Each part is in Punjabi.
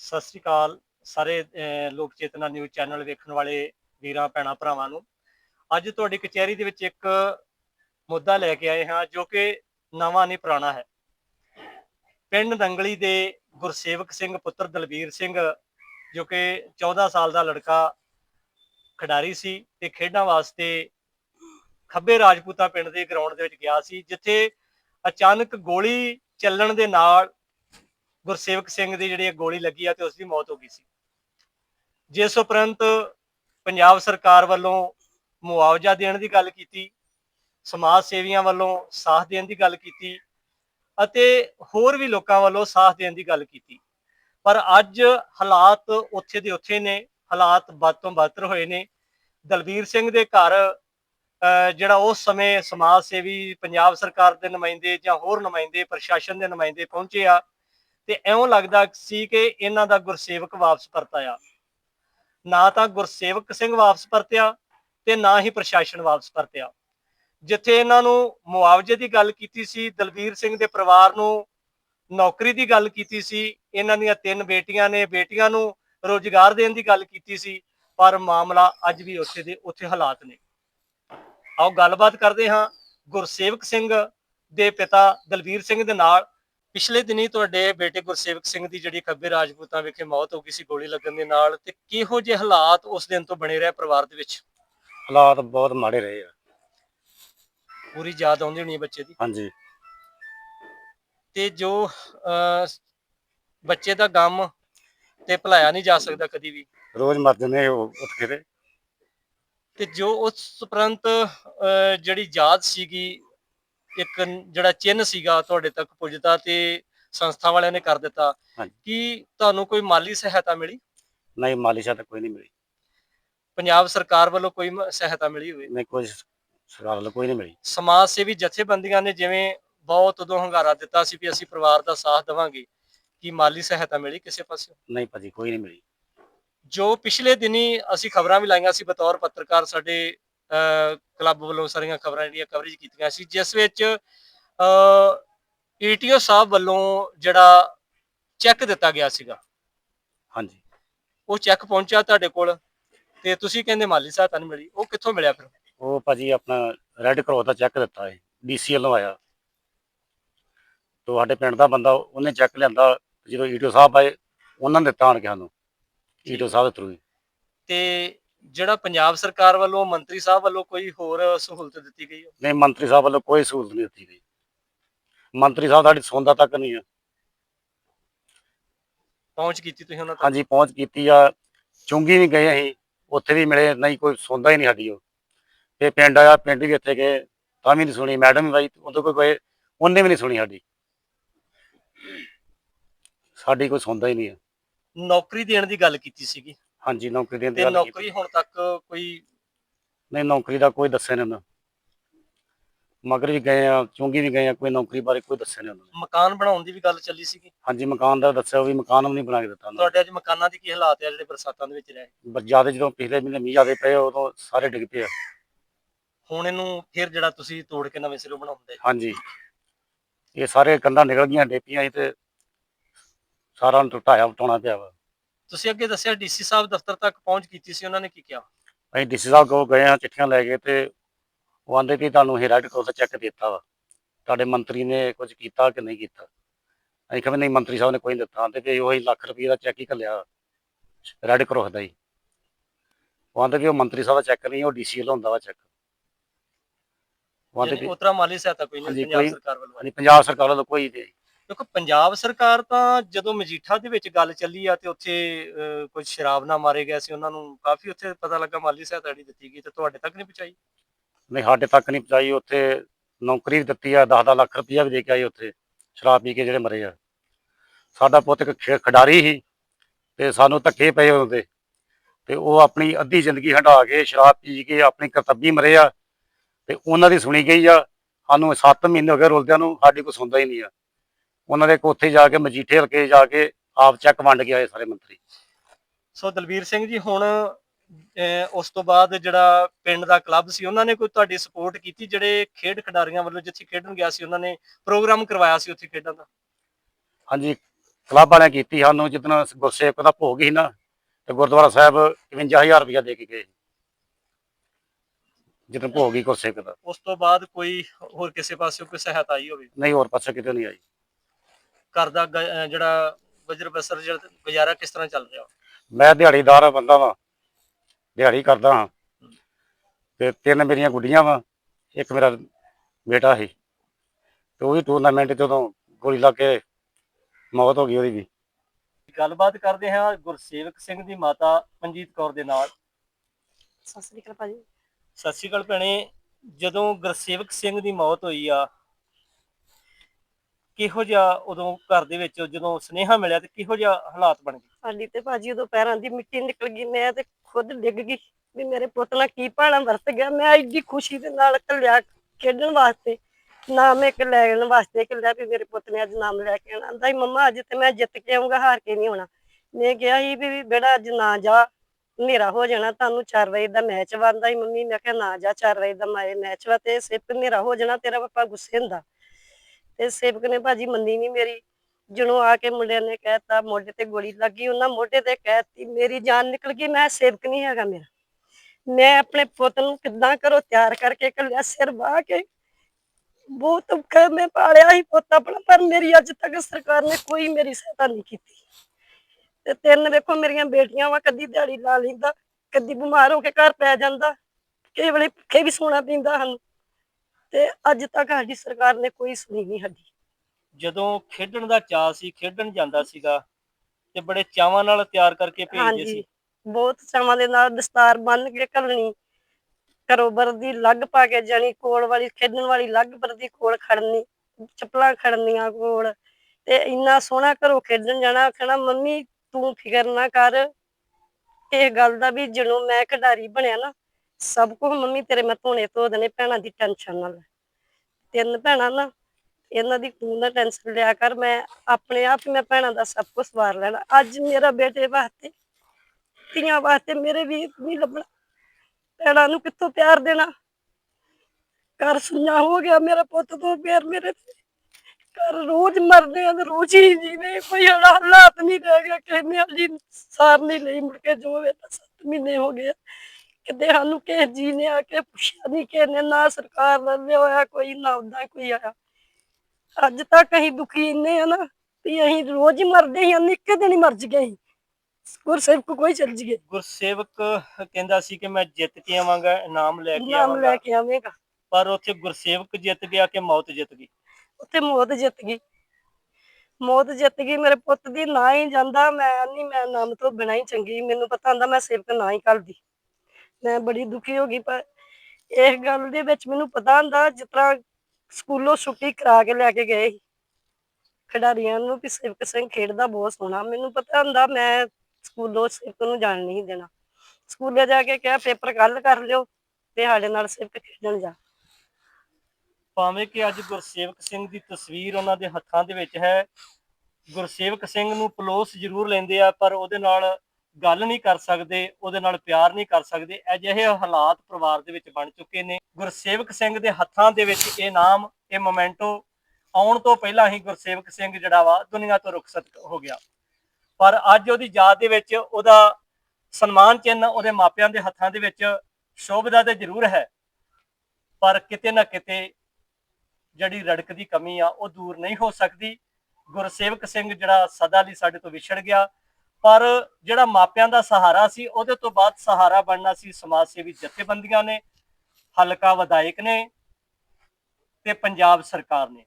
ਸਤਿ ਸ੍ਰੀ ਅਕਾਲ ਸਾਰੇ ਅਹ, ਲੋਕ ਚੇਤਨਾ ਨਿਊਜ਼ ਚੈਨਲ ਵੇਖਣ ਵਾਲੇ ਵੀਰਾਂ ਭੈਣਾਂ ਭਰਾਵਾਂ ਨੂੰ। ਅੱਜ ਤੁਹਾਡੀ ਕਚਹਿਰੀ ਦੇ ਵਿੱਚ ਇੱਕ ਮੁੱਦਾ ਲੈ ਕੇ ਆਏ ਹਾਂ ਜੋ ਕਿ ਨਵਾਂ ਨਹੀਂ ਪੁਰਾਣਾ ਹੈ। ਪਿੰਡ ਨੰਗਲੀ ਦੇ ਗੁਰਸੇਵਕ ਸਿੰਘ ਪੁੱਤਰ ਦਲਬੀਰ ਸਿੰਘ ਜੋ ਕਿ 14 ਸਾਲ ਦਾ ਲੜਕਾ ਖਿਡਾਰੀ ਸੀ ਤੇ ਖੇਡਾਂ ਵਾਸਤੇ ਖੱਬੇ ਰਾਜਪੂਤਾ ਪਿੰਡ ਦੇ ਗਰਾਊਂਡ ਦੇ ਵਿੱਚ ਗਿਆ ਸੀ ਜਿੱਥੇ ਅਚਾਨਕ ਗੋਲੀ ਚੱਲਣ ਦੇ ਨਾਲ ਗੁਰਸੇਵਕ ਸਿੰਘ ਦੀ ਜਿਹੜੀ ਗੋਲੀ ਲੱਗੀ ਆ ਤੇ ਉਸ ਦੀ ਮੌਤ ਹੋ ਗਈ ਸੀ। ਜਿਸ ਉਪਰੰਤ ਪੰਜਾਬ ਸਰਕਾਰ ਵੱਲੋਂ ਮੁਆਵਜ਼ਾ ਦੇਣ ਦੀ ਗੱਲ ਕੀਤੀ, ਸਮਾਜ ਸੇਵੀਆਂ ਵੱਲੋਂ ਸਾਥ ਦੇਣ ਦੀ ਗੱਲ ਕੀਤੀ ਅਤੇ ਹੋਰ ਵੀ ਲੋਕਾਂ ਵੱਲੋਂ ਸਾਥ ਦੇਣ ਦੀ ਗੱਲ ਕੀਤੀ। ਪਰ ਅੱਜ ਹਾਲਾਤ ਉੱਥੇ ਦੇ ਉੱਥੇ ਨੇ, ਹਾਲਾਤ ਬਦ ਤੋਂ ਬਦਤਰ ਹੋਏ ਨੇ। ਦਲਬੀਰ ਸਿੰਘ ਦੇ ਘਰ ਜਿਹੜਾ ਉਸ ਸਮੇਂ ਸਮਾਜ ਸੇਵੀ ਪੰਜਾਬ ਸਰਕਾਰ ਦੇ ਨੁਮਾਇੰਦੇ ਜਾਂ ਹੋਰ ਨੁਮਾਇੰਦੇ, ਪ੍ਰਸ਼ਾਸਨ ਦੇ ਨੁਮਾਇੰਦੇ ਪਹੁੰਚੇ ਆ ਤੇ ਐਉਂ ਲੱਗਦਾ ਸੀ ਕਿ ਇਹਨਾਂ ਦਾ ਗੁਰਸੇਵਕ ਵਾਪਸ ਪਰਤਾਇਆ ਨਾ ਤਾਂ ਗੁਰਸੇਵਕ ਸਿੰਘ ਵਾਪਸ ਪਰਤਿਆ ਤੇ ਨਾ ਹੀ ਪ੍ਰਸ਼ਾਸਨ ਵਾਪਸ ਪਰਤਿਆ। ਜਿੱਥੇ ਇਹਨਾਂ ਨੂੰ ਮੁਆਵਜ਼ੇ ਦੀ ਗੱਲ ਕੀਤੀ ਸੀ, ਦਲਬੀਰ ਸਿੰਘ ਦੇ ਪਰਿਵਾਰ ਨੂੰ ਨੌਕਰੀ ਦੀ ਗੱਲ ਕੀਤੀ ਸੀ, ਇਹਨਾਂ ਦੀਆਂ ਤਿੰਨ ਬੇਟੀਆਂ ਨੇ, ਬੇਟੀਆਂ ਨੂੰ ਰੋਜ਼ਗਾਰ ਦੇਣ ਦੀ ਗੱਲ ਕੀਤੀ ਸੀ, ਪਰ ਮਾਮਲਾ ਅੱਜ ਵੀ ਉੱਥੇ ਦੇ ਉੱਥੇ ਹਾਲਾਤ ਨੇ। ਆਓ ਗੱਲਬਾਤ ਕਰਦੇ ਹਾਂ ਗੁਰਸੇਵਕ ਸਿੰਘ ਦੇ ਪਿਤਾ ਦਲਬੀਰ ਸਿੰਘ ਦੇ ਨਾਲ। ਪਿਛਲੇ ਦਿਨੀ ਤੁਹਾਡੇ ਬੇਟੇ ਗੁਰਸੇਵਕ ਸਿੰਘ ਦੀ ਜਿਹੜੀ ਖੱਬੇ ਰਾਜਪੂਤਾਂ ਵਿਖੇ ਮੌਤ ਹੋ ਗਈ ਸੀ ਗੋਲੀ ਲੱਗਣ ਦੇ ਨਾਲ ਤੇ ਕਿਹੋ ਜਿਹੇ ਹਾਲਾਤ ਉਸ ਦਿਨ ਤੋਂ ਬਣੇ ਰਹੇ ਪਰਿਵਾਰ ਦੇ ਵਿੱਚ? ਹਾਲਾਤ ਬਹੁਤ ਮਾੜੇ ਰਹੇ ਆ। ਪੂਰੀ ਯਾਦ ਆਉਂਦੀ ਹੋਣੀ ਹੈ ਬੱਚੇ ਦੀ? ਹਾਂਜੀ। ਤੇ ਜੋ ਬੱਚੇ ਦਾ ਗਮ ਤੇ ਭੁਲਾਇਆ ਨਹੀਂ ਜਾ ਸਕਦਾ ਕਦੀ ਵੀ? ਰੋਜ਼ ਮਰਦੇ ਨੇ ਉਹ ਉੱਠ ਕੇ ਤੇ। ਜੋ ਉਸ ਉਪਰੰਤ ਜਿਹੜੀ ਯਾਦ ਸੀਗੀ ਇੱਕ ਜਿਹੜਾ ਚਿੰਨ ਸੀਗਾ ਤੁਹਾਡੇ ਤੱਕ ਪੁੱਜਦਾ ਤੇ ਸੰਸਥਾ ਵਾਲਿਆਂ ਨੇ ਕਰ ਦਿੱਤਾ ਹਾਂਜੀ। ਕੀ ਤੁਹਾਨੂੰ ਕੋਈ ਮਾਲੀ ਸਹਾਇਤਾ ਮਿਲੀ? ਨਹੀਂ ਮਾਲਿਸ਼ਾ ਤਾਂ ਕੋਈ ਨਹੀਂ ਮਿਲੀ। ਪੰਜਾਬ ਸਰਕਾਰ ਵੱਲੋਂ ਕੋਈ ਮ- ਸਹਾਇਤਾ ਮਿਲੀ ਹੋਵੇ? ਨਹੀਂ ਕੋਈ ਸਰਕਾਰ ਵੱਲੋਂ ਕੋਈ ਨਹੀਂ ਮਿਲੀ। ਸਮਾਜ ਸੇਵੀ ਜਥੇਬੰਦੀਆਂ ਨੇ ਜਿਵੇਂ ਬਹੁਤ ਉਦੋਂ ਹੰਗਾਰਾ ਦਿੱਤਾ ਸੀ ਵੀ ਅਸੀਂ ਪਰਿਵਾਰ ਦਾ ਸਾਥ ਦੇਵਾਂਗੇ ਕੀ ਮਾਲੀ ਸਹਾਇਤਾ ਮਿਲੀ ਕਿਸੇ ਪਾਸੇ ਨਹੀਂ ਭਾਜੀ ਕੋਈ ਨਹੀਂ ਮਿਲੀ। ਜੋ ਪਿਛਲੇ ਦਿਨੀ ਅਸੀਂ ਖਬਰਾਂ ਵੀ ਲਾਈਆਂ ਸੀ ਬਤੌਰ ਪੱਤਰਕਾਰ ਸਾਡੇ ਕਲੱਬ ਵੱਲੋਂ ਸਾਰੀਆਂ ਖਬਰਾਂ ਜਿਹੜੀਆਂ ਕਵਰੇਜ ਕੀਤੀਆਂ ਸੀ ਜਿਸ ਵਿੱਚ ਈਟੀਓ ਸਾਹਿਬ ਵੱਲੋਂ ਜਿਹੜਾ ਚੈੱਕ ਦਿੱਤਾ ਗਿਆ ਸੀਗਾ। ਹਾਂਜੀ। ਉਹ ਚੈੱਕ ਪਹੁੰਚਿਆ ਤੁਹਾਡੇ ਕੋਲ ਤੇ ਤੁਸੀਂ ਕਹਿੰਦੇ ਮਾਲੀ ਸਹਾਇਤਾ ਨਹੀਂ ਮਿਲੀ ਉਹ ਕਿੱਥੋਂ ਮਿਲਿਆ ਫਿਰ? ਉਹ ਭਾਜੀ ਆਪਣਾ ਰੈੱਡ ਕਰਾਸ ਦਾ ਚੈੱਕ ਦਿੱਤਾ ਹੈ ਡੀਸੀ ਵੱਲੋਂ ਆਇਆ। ਤੁਹਾਡੇ ਪਿੰਡ ਦਾ ਬੰਦਾ ਉਹਨੇ ਚੈੱਕ ਲਿਆਂਦਾ ਜਦੋਂ ਈਟੋ ਸਾਹਿਬ ਆਏ ਉਹਨਾਂ ਨੇ ਦਿੱਤਾ ਆਣ ਕੇ ਸਾਨੂੰ ਈਟੋ ਸਾਹਿਬ ਦੇ ਥਰੂ ਤੇ ਜਿਹੜਾ ਪੰਜਾਬ ਸਰਕਾਰ ਵੱਲੋਂ ਮੰਤਰੀ ਸਾਹਿਬ ਵੱਲੋਂ ਕੋਈ ਹੋਰ ਸਹੂਲਤ ਦਿੱਤੀ ਗਈ ਹੈ? ਨਹੀਂ ਮੰਤਰੀ ਸਾਹਿਬ ਵੱਲੋਂ ਕੋਈ ਸਹੂਲਤ ਨਹੀਂ ਦਿੱਤੀ ਗਈ। ਮੰਤਰੀ ਸਾਹਿਬ ਸਾਡੀ ਸੁਣਦਾ ਤੱਕ ਨਹੀਂ ਆ ਪਹੁੰਚ ਕੀਤੀ ਤੁਸੀਂ ਉਹਨਾਂ ਤੱਕ? ਹਾਂਜੀ ਪਹੁੰਚ ਕੀਤੀ ਆ। ਚੁੰਗੀ ਵੀ ਗਏ ਅਸੀਂ ਉੱਥੇ ਵੀ ਮਿਲੇ ਨਹੀਂ ਕੋਈ ਸੁਣਦਾ ਹੀ ਨਹੀਂ ਸਾਡੀ ਉਹ। ਤੇ ਪਿੰਡ ਆਇਆ ਪਿੰਡ ਵੀ ਇੱਥੇ ਗਏ ਤਾਂ ਵੀ ਨਹੀਂ ਸੁਣੀ ਮੈਡਮ ਵੀ ਬਾਈ ਉਦੋਂ ਕੋਈ ਗਏ ਉਹਨੇ ਵੀ ਨਹੀਂ ਸੁਣੀ ਸਾਡੀ। ਸਾਡੀ ਕੋਈ ਸੁਣਦਾ ਹੀ ਨਹੀਂ ਆ ਨੌਕਰੀ ਦੇਣ ਦੀ ਗੱਲ ਕੀਤੀ ਸੀਗੀ। ਹਾਂਜੀ ਨੌਕਰੀ ਦੇਣ ਦੀ ਤੇ ਗੱਲ ਨੌਕਰੀ ਹੁਣ ਤੱਕ ਕੋਈ ਨਹੀਂ ਨੌਕਰੀ ਦਾ ਕੋਈ ਦੱਸਿਆ ਨਹੀਂ ਉਹਨਾਂ ਮਗਰ ਵੀ ਗਏ ਆ ਚੁੰਗੀ ਵੀ ਗਏ ਆ ਕੋਈ ਨੌਕਰੀ ਬਾਰੇ ਕੋਈ ਦੱਸਿਆ ਨਹੀਂ ਉਹਨਾਂ ਨੇ। ਮਕਾਨ ਬਣਾਉਣ ਦੀ ਵੀ ਗੱਲ ਚੱਲੀ ਸੀਗੀ? ਹਾਂਜੀ ਮਕਾਨ ਦਾ ਦੱਸਿਆ ਉਹ ਵੀ ਮਕਾਨ ਵੀ ਨਹੀਂ ਬਣਾ ਕੇ ਦਿੱਤਾ ਉਹਨਾਂ ਤੁਹਾਡੇ ਅੱਜ ਮਕਾਨਾਂ ਦੀ ਕੀ ਹਾਲਾਤ ਆ ਜਿਹੜੇ ਬਰਸਾਤਾਂ ਦੇ ਵਿੱਚ ਰਹੇ ਨੇ ਜ਼ਿਆਦਾ ਜਦੋਂ ਪਿਛਲੇ ਮਹੀਨੇ ਮੀਂਹ ਜ਼ਿਆਦਾ ਪਏ ਉਦੋਂ ਸਾਰੇ ਡਿੱਗ ਪਏ ਆ। ਹੁਣ ਇਹਨੂੰ ਫਿਰ ਜਿਹੜਾ ਤੁਸੀਂ ਤੋੜ ਕੇ ਨਵੇਂ ਸਿਰੋਂ ਬਣਾਉਂਦੇ? ਹਾਂਜੀ। ਇਹ ਸਾਰੇ ਕੰਧਾਂ ਨਿਕਲ ਗਈਆਂ ਡੇਪੀਆਂ ਸੀ ਤੇ ਸਾਰਾ ਨੂੰ ਢਾਇਆ ਵਟਾਉਣਾ ਪਿਆ ਵਾ। ਤੁਸੀਂ ਅੱਗੇ ਦੱਸਿਆ ਡੀਸੀ ਸਾਹਿਬ ਦਫ਼ਤਰ ਤੱਕ ਪਹੁੰਚ ਕੀਤੀ ਸੀ ਉਹਨਾਂ ਨੇ ਕੀ ਕਿਹਾ? ਅਸੀਂ ਡੀਸੀ ਸਾਹਿਬ ਕੋਲ ਗਏ ਆ ਚਿੱਠੀਆਂ ਲੈ ਕੇ ਤੇ ਉਹ ਆਂਦੇ ਕਿ ਤੁਹਾਨੂੰ ਇਹ ਰੈੱਡ ਕਰਾਸ ਚੈੱਕ ਦਿੱਤਾ ਵਾ। ਤੁਹਾਡੇ ਮੰਤਰੀ ਨੇ ਕੁਝ ਕੀਤਾ ਕਿ ਨਹੀਂ ਕੀਤਾ? ਅਸੀਂ ਕਹਿੰਦੇ ਨਹੀਂ ਮੰਤਰੀ ਸਾਹਿਬ ਨੇ ਕੋਈ ਨਹੀਂ ਦਿੱਤਾ। ਆਂਦੇ ਵੀ ਉਹੀ ਲੱਖ ਰੁਪਏ ਦਾ ਚੈੱਕ ਹੀ ਘੱਲਿਆ ਰੈੱਡ ਕਰਾਸ ਦਾ ਹੀ। ਉਹ ਆਂਦੇ ਵੀ ਉਹ ਮੰਤਰੀ ਸਾਹਿਬ ਦਾ ਚੈੱਕ ਨਹੀਂ ਉਹ ਡੀਸੀ ਵੱਲੋਂ ਹੁੰਦਾ ਵਾ ਚੈੱਕ ਉਹ ਆਂਦੇ ਵੀ ਉਤਰਾ ਮਾਲੀ ਸਹਾਇਤਾ ਕੋਈ ਨਹੀਂ ਪੰਜਾਬ ਸਰਕਾਰ ਵੱਲੋਂ। ਹਾਂਜੀ, ਪੰਜਾਬ ਸਰਕਾਰ ਵੱਲੋਂ ਕੋਈ ਦੇ ਦੇਖੋ ਪੰਜਾਬ ਸਰਕਾਰ ਤਾਂ ਜਦੋਂ ਮਜੀਠਾ ਦੇ ਵਿੱਚ ਗੱਲ ਚੱਲੀ ਆ ਤੇ ਉੱਥੇ ਅਹ, ਕੁਝ ਸ਼ਰਾਬ ਨਾ ਮਾਰੇ ਗਏ ਸੀ ਉਹਨਾਂ ਨੂੰ ਕਾਫੀ ਉੱਥੇ ਪਤਾ ਲੱਗਾ ਮਾਲੀ ਸਹਾਇਤਾ ਜਿਹੜੀ ਦਿੱਤੀ ਗਈ ਤੇ ਤੁਹਾਡੇ ਤੱਕ ਨਹੀਂ ਪਹੁੰਚਾਈ? ਨਹੀਂ ਸਾਡੇ ਤੱਕ ਨਹੀਂ ਪਹੁੰਚਾਈ। ਉੱਥੇ ਨੌਕਰੀ ਵੀ ਦਿੱਤੀ ਆ 10-10 ਲੱਖ ਰੁਪਇਆ ਵੀ ਦੇ ਕੇ ਆਏ ਉੱਥੇ ਸ਼ਰਾਬ ਪੀ ਕੇ ਜਿਹੜੇ ਮਰੇ ਆ। ਸਾਡਾ ਪੁੱਤ ਇੱਕ ਖੇ- ਖਿਡਾਰੀ ਸੀ ਤੇ ਸਾਨੂੰ ਧੱਕੇ ਪਏ ਉਹਦੇ ਤੇ ਉਹ ਆਪਣੀ ਅੱਧੀ ਜ਼ਿੰਦਗੀ ਹੰਢਾ ਕੇ ਸ਼ਰਾਬ ਪੀ ਕੇ ਆਪਣੀ ਕਰਤੱਬੀ ਮਰੇ ਆ ਤੇ ਉਹਨਾਂ ਦੀ ਸੁਣੀ ਗਈ ਆ। ਸਾਨੂੰ 7 ਮਹੀਨੇ ਹੋ ਗਏ ਰੁਲਦਿਆਂ ਨੂੰ ਸਾਡੀ ਕੋਈ ਸੁਣਦਾ ਹੀ ਨਹੀਂ ਆ। ਉਹਨਾਂ ਦੇ ਕੋਠੇ ਜਾ ਕੇ ਮਜੀਠੇ ਹਲਕੇ ਜਾ ਕੇ ਆਪ ਚੈੱਕ ਵੰਡ ਕੇ ਆਏ ਸਾਰੇ ਮੰਤਰੀ। ਸੋ ਦਲਬੀਰ ਸਿੰਘ ਜੀ ਹੁਣ ਉਸ ਤੋਂ ਬਾਅਦ ਜਿਹੜਾ ਪਿੰਡ ਦਾ ਕਲੱਬ ਸੀ ਉਹਨਾਂ ਨੇ ਕੋਈ ਤੁਹਾਡੀ ਸਪੋਰਟ ਕੀਤੀ? ਜਿਹੜੇ ਖੇਡ ਖਿਡਾਰੀਆਂ ਵੱਲੋਂ ਜਿੱਥੇ ਖੇਡਣ ਗਿਆ ਸੀ ਉਹਨਾਂ ਨੇ ਪ੍ਰੋਗਰਾਮ ਕਰਵਾਇਆ ਸੀ ਉੱਥੇ ਖੇਡਾਂ ਦਾ? ਹਾਂਜੀ ਕਲੱਬ ਵਾਲਿਆਂ ਕੀਤੀ ਸਾਨੂੰ ਜਿੱਦਣ ਗੁਰਸੇਵਕ ਦਾ ਭੋਗ ਸੀ ਨਾ ਤੇ ਗੁਰਦੁਆਰਾ ਸਾਹਿਬ 51000 ਰੁਪਇਆ ਦੇ ਕੇ ਗਏ ਜਿੱਦਣ ਭੋਗ ਹੀ ਗੁਰਸੇਵਕ ਦਾ। ਉਸ ਤੋਂ ਬਾਅਦ ਕੋਈ ਹੋਰ ਕਿਸੇ ਪਾਸਿਓਂ ਕੋਈ ਸਹਾਇਤਾ ਆਈ ਹੋਵੇ? ਨਹੀਂ ਹੋਰ ਪਾਸੇ ਕਿਤੇ ਨਹੀਂ ਆਈ। ਘਰ ਦਾ ਗ- ਅਹ ਜਿਹੜਾ ਗੁਜ਼ਰ ਬਸਰ ਜਿਹੜਾ ਗੁਜ਼ਾਰਾ ਕਿਸ ਤਰ੍ਹਾਂ ਚੱਲ ਰਿਹਾ? ਮੈਂ ਦਿਹਾੜੀਦਾਰ ਆ ਬੰਦਾ ਵਾਂ। ਦਿਹਾੜੀ ਕਰਦਾ ਹਾਂ। ਤੇ ਤਿੰਨ ਮੇਰੀਆਂ ਗੁੱਡੀਆਂ ਵਾਂ ਇੱਕ ਮੇਰਾ ਬੇਟਾ ਸੀ। ਤੇ ਉਹ ਵੀ ਟੂਰਨਾਮੈਂਟ ਜਦੋਂ ਗੋਲੀ ਲੱਗ ਕੇ ਮੌਤ ਹੋ ਗਈ ਉਹਦੀ ਵੀ। ਗੱਲਬਾਤ ਕਰਦੇ ਹਾਂ ਗੁਰਸੇਵਕ ਸਿੰਘ ਦੀ ਮਾਤਾ ਮਨਜੀਤ ਕੌਰ ਦੇ ਨਾਲ। ਸਤਿ ਸ੍ਰੀ ਅਕਾਲ ਭਾਜੀ। ਸਤਿ ਸ਼੍ਰੀ ਅਕਾਲ ਭੈਣੇ। ਜਦੋਂ ਗੁਰਸੇਵਕ ਸਿੰਘ ਦੀ ਮੌਤ ਹੋਈ ਆ ਕਿਹੋ ਜਿਹਾ ਉਦੋਂ ਘਰ ਦੇ ਵਿੱਚ ਜਦੋਂ ਸੁਨੇਹਾ ਮਿਲਿਆ ਤੇ ਕਿਹੋ ਜਿਹਾ ਹਾਲਾਤ ਬਣ ਗਏ? ਸਾਡੀ ਤੇ ਭਾਜੀ ਉਦੋਂ ਪੈਰਾਂ ਦੀ ਮਿੱਟੀ ਨਿਕਲ ਗਈ, ਮੈਂ ਤੇ ਖੁਦ ਡਿੱਗ ਗਈ ਵੀ ਮੇਰੇ ਪੁੱਤ ਨਾਲ ਕੀ ਭਾਣਾ ਵਰਤ ਗਿਆ। ਮੈਂ ਐਡੀ ਖੁਸ਼ੀ ਦੇ ਨਾਲ ਕੱਲਿਆ ਖੇਡਣ ਵਾਸਤੇ ਨਾਮ ਇੱਕ ਲੈਣ ਵਾਸਤੇ ਕੱਲਿਆ ਵੀ ਮੇਰੇ ਪੁੱਤ ਨੇ ਅੱਜ ਨਾਮ ਲੈ ਕੇ ਆਣਾ ਆਂਦਾ ਸੀ, ਮੰਮਾ, ਅੱਜ ਤੇ ਮੈਂ ਜਿੱਤ ਕੇ ਆਉਂਗਾ ਹਾਰ ਕੇ ਨਹੀਂ ਆਉਣਾ। ਮੈਂ ਕਿਹਾ ਸੀ ਵੀ ਬੇੜਾ ਅੱਜ ਨਾ ਜਾ, ਹਨੇਰਾ ਹੋ ਜਾਣਾ, ਤੁਹਾਨੂੰ 4 ਵਜੇ ਦਾ ਮੈਚ ਵੰਦਾ ਸੀ, ਮੰਮੀ, ਮੈਂ ਕਿਹਾ ਨਾ ਜਾ 4 ਵਜੇ ਦਾ ਮਾਏ ਮੈਚ ਵਾ ਤੇ ਸਿਰਫ ਹਨੇਰਾ ਹੋ ਜਾਣਾ, ਤੇਰਾ ਪਾਪਾ ਗੁੱਸੇ ਹੁੰਦਾ। ਤੇ ਸੇਵਕ ਨੇ ਭਾਜੀ ਮੰਨੀ ਨਹੀਂ ਮੇਰੀ। ਜਦੋਂ ਆ ਕੇ ਮੁੰਡਿਆਂ ਨੇ ਕਹਿਤਾ, ਮੋਢੇ ਤੇ ਗੋਲੀ ਲੱਗੀ, ਉਹਨਾਂ ਮੋਢੇ ਤੇ ਕਹਿਤੀ, ਮੇਰੀ ਜਾਨ ਨਿਕਲ ਗਈ, ਮੈਂ ਸੇਵਕ ਨਹੀਂ ਹੈਗਾ ਮੇਰਾ। ਮੈਂ ਆਪਣੇ ਪੁੱਤ ਨੂੰ ਕਿੱਦਾਂ ਕਰੋ ਤਿਆਰ ਕਰਕੇ ਕੱਲਿਆ ਸਿਰ ਵਾਹ ਕੇ ਬਹੁਤ ਔਖਾ ਮੈਂ ਪਾਲਿਆ ਹੀ ਪੁੱਤ ਆਪਣਾ, ਪਰ ਮੇਰੀ ਅੱਜ ਤੱਕ ਸਰਕਾਰ ਨੇ ਕੋਈ ਮੇਰੀ ਸਹਾਇਤਾ ਨਹੀਂ ਕੀਤੀ। ਤੇ ਤਿੰਨ ਵੇਖੋ ਮੇਰੀਆਂ ਬੇਟੀਆਂ ਵਾ, ਕਦੀ ਦਿਹਾੜੀ ਲਾ ਲੈਂਦਾ, ਕਦੀ ਬਿਮਾਰ ਹੋ ਕੇ ਘਰ ਪੈ ਜਾਂਦਾ, ਕਈ ਵੇਲੇ ਭੁੱਖੇ ਵੀ ਸੋਣਾ ਪੈਂਦਾ ਸਾਨੂੰ। ਤੇ ਅੱਜ ਤੱਕ ਸਾਡੀ ਸਰਕਾਰ ਨੇ ਕੋਈ ਸੁਣੀ ਨਹੀਂ ਸਾਡੀ। ਜਦੋਂ ਖੇਡਣ ਦਾ ਚਾਅ ਸੀ ਖੇਡਣ ਜਾਂਦਾ ਸੀਗਾ ਤੇ ਬੜੇ ਚਾਵਾਂ ਨਾਲ ਤਿਆਰ ਕਰਕੇ ਭੇਜਦੇ ਹਾਂਜੀ ਸੀ। ਬਹੁਤ ਚਾਵਾਂ ਦੇ ਨਾਲ ਦਸਤਾਰ ਬੰਨ ਕੇ ਘੱਲਣੀ ਘਰੋਂ ਵਰਦੀ ਲੱਗ ਪਾ ਕੇ ਜਾਣੀ ਕੋਲ ਵਾਲੀ ਖੇਡਣ ਵਾਲੀ ਲੱਗ ਵਰਦੀ ਕੋਲ ਖੜਨੀ ਚੱਪਲਾਂ ਖੜਨੀਆਂ ਕੋਲ ਤੇ ਇੰਨਾ ਸੋਹਣਾ ਘਰੋਂ ਖੇਡਣ ਜਾਣਾ ਆਖਣਾ ਮੰਮੀ ਤੂੰ ਫਿਕਰ ਨਾ ਕਰ ਇਹ ਗੱਲ ਦਾ ਵੀ ਜਦੋਂ ਮੈਂ ਖਿਡਾਰੀ ਬਣਿਆ ਨਾ ਸਭ ਕੁਝ ਮੰਮੀ ਤੇਰੇ ਮੈਂ ਧੋਣੇ ਧੋ ਦੇਣੇ, ਭੈਣਾਂ ਦੀ ਟੈਨਸ਼ਨ ਨਾ ਲੈ। ਤਿੰਨ ਭੈਣਾਂ ਨਾ, ਇਹਨਾਂ ਦੀ ਤੂੰ ਨਾ ਟੈਨਸ਼ਨ ਲਿਆ ਕਰ, ਮੈਂ ਆਪਣੇ ਆਪ ਹੀ ਮੈਂ ਭੈਣਾਂ ਦਾ ਸਭ ਕੁਝ ਵਾਰ ਲੈਣਾ। ਅੱਜ ਮੇਰਾ ਬੇਟੇ ਵਾਸਤੇ, ਧੀਆਂ ਵਾਸਤੇ ਮੇਰੇ ਵੀ ਨਹੀਂ ਲੱਭਣਾ। ਭੈਣਾਂ ਨੂੰ ਕਿੱਥੋਂ ਪਿਆਰ ਦੇਣਾ? ਘਰ ਸੁਣਿਆ ਹੋ ਗਿਆ ਮੇਰਾ ਪੁੱਤ, ਤੋਂ ਪਿਆਰ ਮੇਰੇ ਘਰ ਰੋਜ਼ ਮਰਦੇ ਆ ਰੋਜ਼ ਹੀ ਜੀਵੇ। ਕੋਈ ਹਾਲਾਤ ਨਹੀਂ ਰਹਿ ਗਿਆ, ਕਿਸੇ ਨੇ ਜੀ ਸਾਰ ਨਹੀਂ ਲਈ, ਮੁੜ ਕੇ ਜੋ ਵੇ 7 ਮਹੀਨੇ ਹੋ ਗਏ ਕਿਤੇ ਸਾਨੂੰ ਕਿਸੇ ਜੀ ਨੇ ਆ ਕੇ ਪੁੱਛਿਆ ਨਹੀਂ ਕਿਸੇ ਨੇ ਨਾ ਸਰਕਾਰ ਵੱਲੋਂ ਹੋਇਆ ਕੋਈ ਨਾ ਉਦਾਂ ਕੋਈ ਆਇਆ। ਅੱਜ ਤੱਕ ਅਸੀਂ ਦੁਖੀ ਇੰਨੇ ਆ ਨਾ ਵੀ ਅਸੀਂ ਰੋਜ਼ ਹੀ ਮਰਦੇ ਹਾਂ ਨਿੱਕੇ ਦਿਨ ਹੀ ਮਰ ਗਏ ਗੁਰਸੇਵਕ ਕੋਈ ਚੱਲ ਜੀਏ। ਗੁਰਸੇਵਕ ਕਹਿੰਦਾ ਸੀ ਕਿ ਮੈਂ ਜਿੱਤ ਕੇ ਆਵਾਂਗਾ ਇਨਾਮ ਲੈ ਕੇ ਨਾਮ ਲੈ ਆਵਾਂਗਾ। ਕੇ ਆਵੇਂਗਾ। ਪਰ ਉੱਥੇ ਗੁਰਸੇਵਕ ਜਿੱਤ ਗਿਆ ਕਿ ਮੌਤ ਜਿੱਤ ਗਈ? ਉੱਥੇ ਮੌਤ ਜਿੱਤ ਗਈ। ਮੌਤ ਜਿੱਤ ਗਈ ਮੇਰੇ ਪੁੱਤ ਦੀ ਨਾ ਹੀ ਜਾਂਦਾ ਮੈਂ ਨਹੀਂ ਮੈਂ ਨਾਮ ਤੋਂ ਬਿਨਾਂ ਹੀ ਚੰਗੀ। ਮੈਨੂੰ ਪਤਾ ਹੁੰਦਾ ਮੈਂ ਸੇਵਕ ਨਾ ਹੀ ਕਰਦੀ। ਮੈਂ ਬੜੀ ਦੁਖੀ ਹੋ ਗਈ, ਪਰ ਇਸ ਗੱਲ ਦੇ ਵਿੱਚ ਮੈਨੂੰ ਪਤਾ ਹੁੰਦਾ ਜਿਸ ਤਰ੍ਹਾਂ ਸਕੂਲੋਂ ਛੁੱਟੀ ਕਰਾ ਕੇ ਲੈ ਕੇ ਗਏ ਖਿਡਾਰੀਆਂ ਨੂੰ ਕਿ ਸੇਵਕ ਸਿੰਘ ਖੇਡਦਾ ਬਹੁਤ ਸੋਹਣਾ। ਮੈਨੂੰ ਪਤਾ ਹੁੰਦਾ ਮੈਂ ਸਕੂਲੋਂ ਸੇਵਕ ਨੂੰ ਜਾਣ ਨਹੀਂ ਦੇਣਾ। ਸਕੂਲੇ ਜਾ ਕੇ ਕਿਹਾ, ਪੇਪਰ ਕੱਲ ਕਰ ਲਿਓ ਤੇ ਸਾਡੇ ਨਾਲ ਸਿਵਕ ਖੇਡਣ ਜਾ। ਭਾਵੇਂ ਕਿ ਅੱਜ ਗੁਰਸੇਵਕ ਸਿੰਘ ਦੀ ਤਸਵੀਰ ਉਹਨਾਂ ਦੇ ਹੱਥਾਂ ਦੇ ਵਿੱਚ ਹੈ, ਗੁਰਸੇਵਕ ਸਿੰਘ ਨੂੰ ਪਲੋਸ ਜ਼ਰੂਰ ਲੈਂਦੇ ਆ, ਪਰ ਉਹਦੇ ਨਾਲ ਗੱਲ ਨਹੀਂ ਕਰ ਸਕਦੇ, ਉਹਦੇ ਨਾਲ ਪਿਆਰ ਨਹੀਂ ਕਰ ਸਕਦੇ, ਅਜਿਹੇ ਹਾਲਾਤ ਪਰਿਵਾਰ ਦੇ ਵਿੱਚ ਬਣ ਚੁੱਕੇ ਨੇ। ਗੁਰਸੇਵਕ ਸਿੰਘ ਦੇ ਹੱਥਾਂ ਦੇ ਵਿੱਚ ਇਹ ਨਾਮ, ਇਹ ਮੋਮੈਂਟੋ ਆਉਣ ਤੋਂ ਪਹਿਲਾਂ ਹੀ ਗੁਰਸੇਵਕ ਸਿੰਘ ਜਿਹੜਾ ਵਾ, ਦੁਨੀਆ ਤੋਂ ਰੁਖਸਤ ਹੋ ਗਿਆ। ਪਰ ਅੱਜ ਉਹਦੀ ਯਾਦ ਦੇ ਵਿੱਚ ਉਹਦਾ ਸਨਮਾਨ ਚਿੰਨ੍ਹ ਉਹਦੇ ਮਾਪਿਆਂ ਦੇ ਹੱਥਾਂ ਦੇ ਵਿੱਚ ਸ਼ੋਭਦਾ ਤੇ ਜ਼ਰੂਰ ਹੈ। ਪਰ ਕਿਤੇ ਨਾ ਕਿਤੇ ਜਿਹੜੀ ਰੜਕ ਦੀ ਕਮੀ ਆ, ਉਹ ਦੂਰ ਨਹੀਂ ਹੋ ਸਕਦੀ। ਗੁਰਸੇਵਕ ਸਿੰਘ ਜਿਹੜਾ ਸਦਾ ਲਈ ਸਾਡੇ ਤੋਂ ਵਿਛੜ ਗਿਆ ਪਰ ਜਿਹੜਾ ਮਾਪਿਆਂ ਦਾ ਸਹਾਰਾ ਸੀ, ਉਹਦੇ ਤੋਂ ਬਾਅਦ ਸਹਾਰਾ ਬਣਨਾ ਸੀ, ਸਮਾਜ ਸੇਵੀ ਜਥੇਬੰਦੀਆਂ ਨੇ, ਹਲਕਾ ਵਿਧਾਇਕ ਨੇ ਤੇ ਪੰਜਾਬ ਸਰਕਾਰ ਨੇ।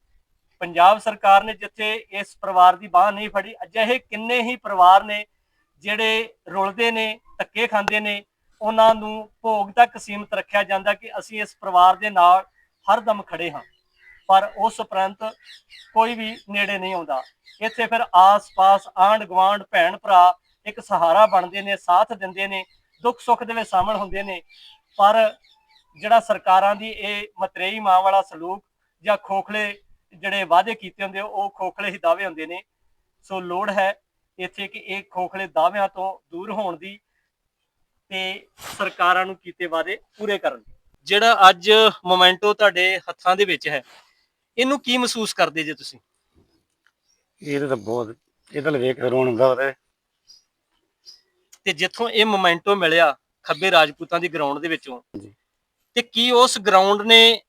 ਪੰਜਾਬ ਸਰਕਾਰ ਨੇ ਜਿੱਥੇ ਇਸ ਪਰਿਵਾਰ ਦੀ ਬਾਹ ਨਹੀਂ ਫੜੀ, ਅਜਿਹੇ ਕਿੰਨੇ ਹੀ ਪਰਿਵਾਰ ਨੇ ਜਿਹੜੇ ਰੁਲਦੇ ਨੇ, ਧੱਕੇ ਖਾਂਦੇ ਨੇ, ਉਹਨਾਂ ਨੂੰ ਭੋਗ ਤੱਕ ਸੀਮਤ ਰੱਖਿਆ ਜਾਂਦਾ ਕਿ ਅਸੀਂ ਇਸ ਪਰਿਵਾਰ ਦੇ ਨਾਲ ਹਰਦਮ ਖੜੇ ਹਾਂ। ਪਰ ਉਸ ਉਪਰੰਤ ਕੋਈ ਵੀ ਨੇੜੇ ਨਹੀਂ ਆਉਂਦਾ। ਇੱਥੇ ਫਿਰ ਆਸ-ਪਾਸ ਆਂਢ ਗੁਆਂਢ ਭੈਣ ਭਰਾ ਇੱਕ ਸਹਾਰਾ ਬਣਦੇ ਨੇ, ਸਾਥ ਦਿੰਦੇ ਨੇ, ਦੁੱਖ ਸੁੱਖ ਦੇ ਵਿੱਚ ਸ਼ਾਮਲ ਹੁੰਦੇ ਨੇ। ਪਰ ਜਿਹੜਾ ਸਰਕਾਰਾਂ ਦੀ ਇਹ ਮਤਰੇਈ ਮਾਂ ਵਾਲਾ ਸਲੂਕ ਜਾਂ ਖੋਖਲੇ ਜਿਹੜੇ ਵਾਅਦੇ ਕੀਤੇ ਹੁੰਦੇ, ਉਹ ਖੋਖਲੇ ਹੀ ਦਾਅਵੇ ਹੁੰਦੇ ਨੇ। ਸੋ ਲੋੜ ਹੈ ਇੱਥੇ ਕਿ ਇਹ ਖੋਖਲੇ ਦਾਅਵਿਆਂ ਤੋਂ ਦੂਰ ਹੋਣ ਦੀ ਤੇ ਸਰਕਾਰਾਂ ਨੂੰ ਕੀਤੇ ਵਾਅਦੇ ਪੂਰੇ ਕਰਨ ਜਿਹੜਾ ਅੱਜ ਮੋਮੈਂਟੋ ਤੁਹਾਡੇ ਹੱਥਾਂ ਦੇ ਵਿੱਚ ਹੈ ਇਹਨੂੰ ਕੀ ਮਹਿਸੂਸ ਕਰਦੇ ਜੇ ਤੁਸੀਂ? ਇਹ ਤਾਂ ਬਹੁਤ ਇਹਦਾ ਵੇਖ ਕੇ ਰੋਣ ਆਉਂਦਾ ਵੇ ਤੇ ਜਿੱਥੋਂ ਇਹ ਮੋਮੈਂਟੋ ਮਿਲਿਆ ਖੱਬੇ ਰਾਜਪੂਤਾਂ ਦੀ ਗਰਾਊਂਡ ਦੇ ਵਿੱਚੋਂ ਜੀ। ਤੇ ਕੀ ਉਸ ਗਰਾਊਂਡ ਨੇ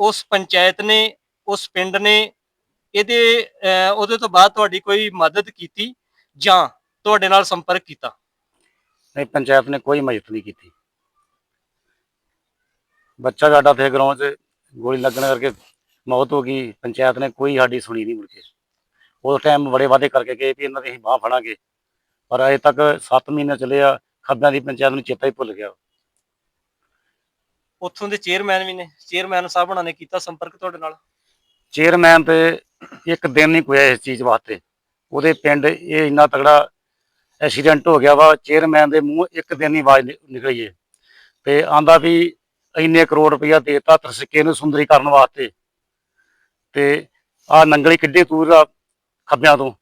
ਉਸ ਪੰਚਾਇਤ ਨੇ ਉਸ ਪਿੰਡ ਨੇ ਇਹਦੇ ਅਹ, ਉਹਦੇ ਤੋਂ ਬਾਅਦ ਤੁਹਾਡੀ ਕੋਈ ਮਦਦ ਕੀਤੀ ਜਾਂ ਤੁਹਾਡੇ ਨਾਲ ਸੰਪਰਕ ਕੀਤਾ? ਨਹੀਂ ਪੰਚਾਇਤ ਨੇ ਕੋਈ ਮਦਦ ਨਹੀਂ ਕੀਤੀ। ਬੱਚਾ ਸਾਡਾ ਤੇ ਗਰਾਊਂਡ 'ਚ ਗੋਲੀ ਲੱਗਣ ਕਰਕੇ ਮੌਤ ਹੋ ਗਈ ਪੰਚਾਇਤ ਨੇ ਕੋਈ ਸਾਡੀ ਸੁਣੀ ਨਹੀਂ ਮੁੜ ਕੇ ਉਸ ਟਾਈਮ ਬੜੇ ਵਾਅਦੇ ਕਰਕੇ ਗਏ ਵੀ ਇਹਨਾਂ ਦੀ ਅਸੀਂ ਬਾਹ ਫੜਾਂਗੇ। ਪਰ ਅਜੇ ਤੱਕ 7 ਮਹੀਨੇ ਚੱਲੇ ਆ ਖੱਬਿਆਂ ਦੀ ਪੰਚਾਇਤ ਨੂੰ ਚੇਤਾ ਹੀ ਭੁੱਲ ਗਿਆ। ਉੱਥੋਂ ਦੇ ਚੇਅਰਮੈਨ ਵੀ ਨੇ ਚੇਅਰਮੈਨ ਸਾਹਿਬ ਉਹਨਾਂ ਨੇ ਕੀਤਾ ਸੰਪਰਕ ਤੁਹਾਡੇ ਨਾਲ? ਚੇਅਰਮੈਨ ਤੇ ਇੱਕ ਦਿਨ ਨਹੀਂ ਕੋਇਆ ਇਸ ਚੀਜ਼ ਵਾਸਤੇ। ਉਹਦੇ ਪਿੰਡ ਇਹ ਇੰਨਾ ਤਗੜਾ ਐਕਸੀਡੈਂਟ ਹੋ ਗਿਆ ਵਾ ਚੇਅਰਮੈਨ ਦੇ ਮੂੰਹ ਇੱਕ ਦਿਨ ਹੀ ਆਵਾਜ਼ ਨਿਕਲੀ ਏ। ਤੇ ਆਂਦਾ ਵੀ ਇੰਨੇ ਕਰੋੜ ਰੁਪਇਆ ਦੇਤਾ ਤਰਸਕੇ ਨੂੰ ਸੁੰਦਰੀਕਰਨ ਵਾਸਤੇ। ਤੇ ਆ ਨੰਗਲੀ ਕਿੱਡੇ ਦੂਰ ਆ ਖੱਬਿਆਂ ਤੋਂ।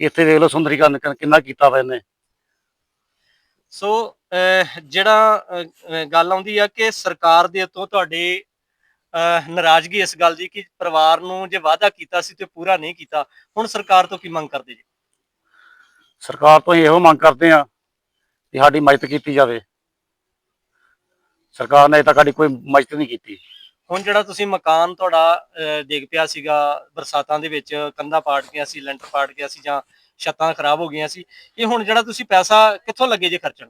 ਇੱਥੇ ਦੇਖ ਲਓ ਸੁੰਦਰੀਕਰਨ ਕਿੰਨ- ਕਿੰਨਾ ਕੀਤਾ ਵਾ ਇਹਨੇ। ਸੋ ਜਿਹੜਾ ਗੱਲ ਆਉਂਦੀ ਆ ਕਿ ਸਰਕਾਰ ਦੇ ਤੋਂ ਤੁਹਾਡੇ ਨਾਰਾਜ਼ਗੀ ਇਸ ਗੱਲ ਦੀ ਕਿ ਪਰਿਵਾਰ ਨੂੰ ਜੇ ਵਾਅਦਾ ਕੀਤਾ ਸੀ ਤੇ ਪੂਰਾ ਨਹੀਂ ਕੀਤਾ ਹੁਣ ਸਰਕਾਰ ਤੋਂ ਕੀ ਮੰਗ ਕਰਦੇ ਜੀ? ਸਰਕਾਰ ਤੋਂ ਇਹੋ ਮੰਗ ਕਰਦੇ ਆ ਕਿ ਸਾਡੀ ਮਦਦ ਕੀਤੀ ਜਾਵੇ। ਸਰਕਾਰ ਨੇ ਤੱਕ ਸਾਡੀ ਕੋਈ ਮਦਦ ਨਹੀਂ ਕੀਤੀ। ਹੁਣ ਜਿਹੜਾ ਤੁਸੀਂ ਮਕਾਨ ਤੁਹਾਡਾ ਡਿੱਗ ਪਿਆ ਸੀਗਾ ਬਰਸਾਤਾਂ ਦੇ ਵਿੱਚ ਕੰਧਾਂ ਪਾੜ ਗਿਆ ਸੀ ਲੈਂਟਰ ਪਾੜ ਗਿਆ ਸੀ ਜਾਂ ਛੱਤਾਂ ਖਰਾਬ ਹੋ ਗਈਆਂ ਸੀ ਇਹ ਹੁਣ ਜਿਹੜਾ ਤੁਸੀਂ ਪੈਸਾ ਕਿੱਥੋਂ ਲੱਗੇ ਜੇ ਖਰਚਣ?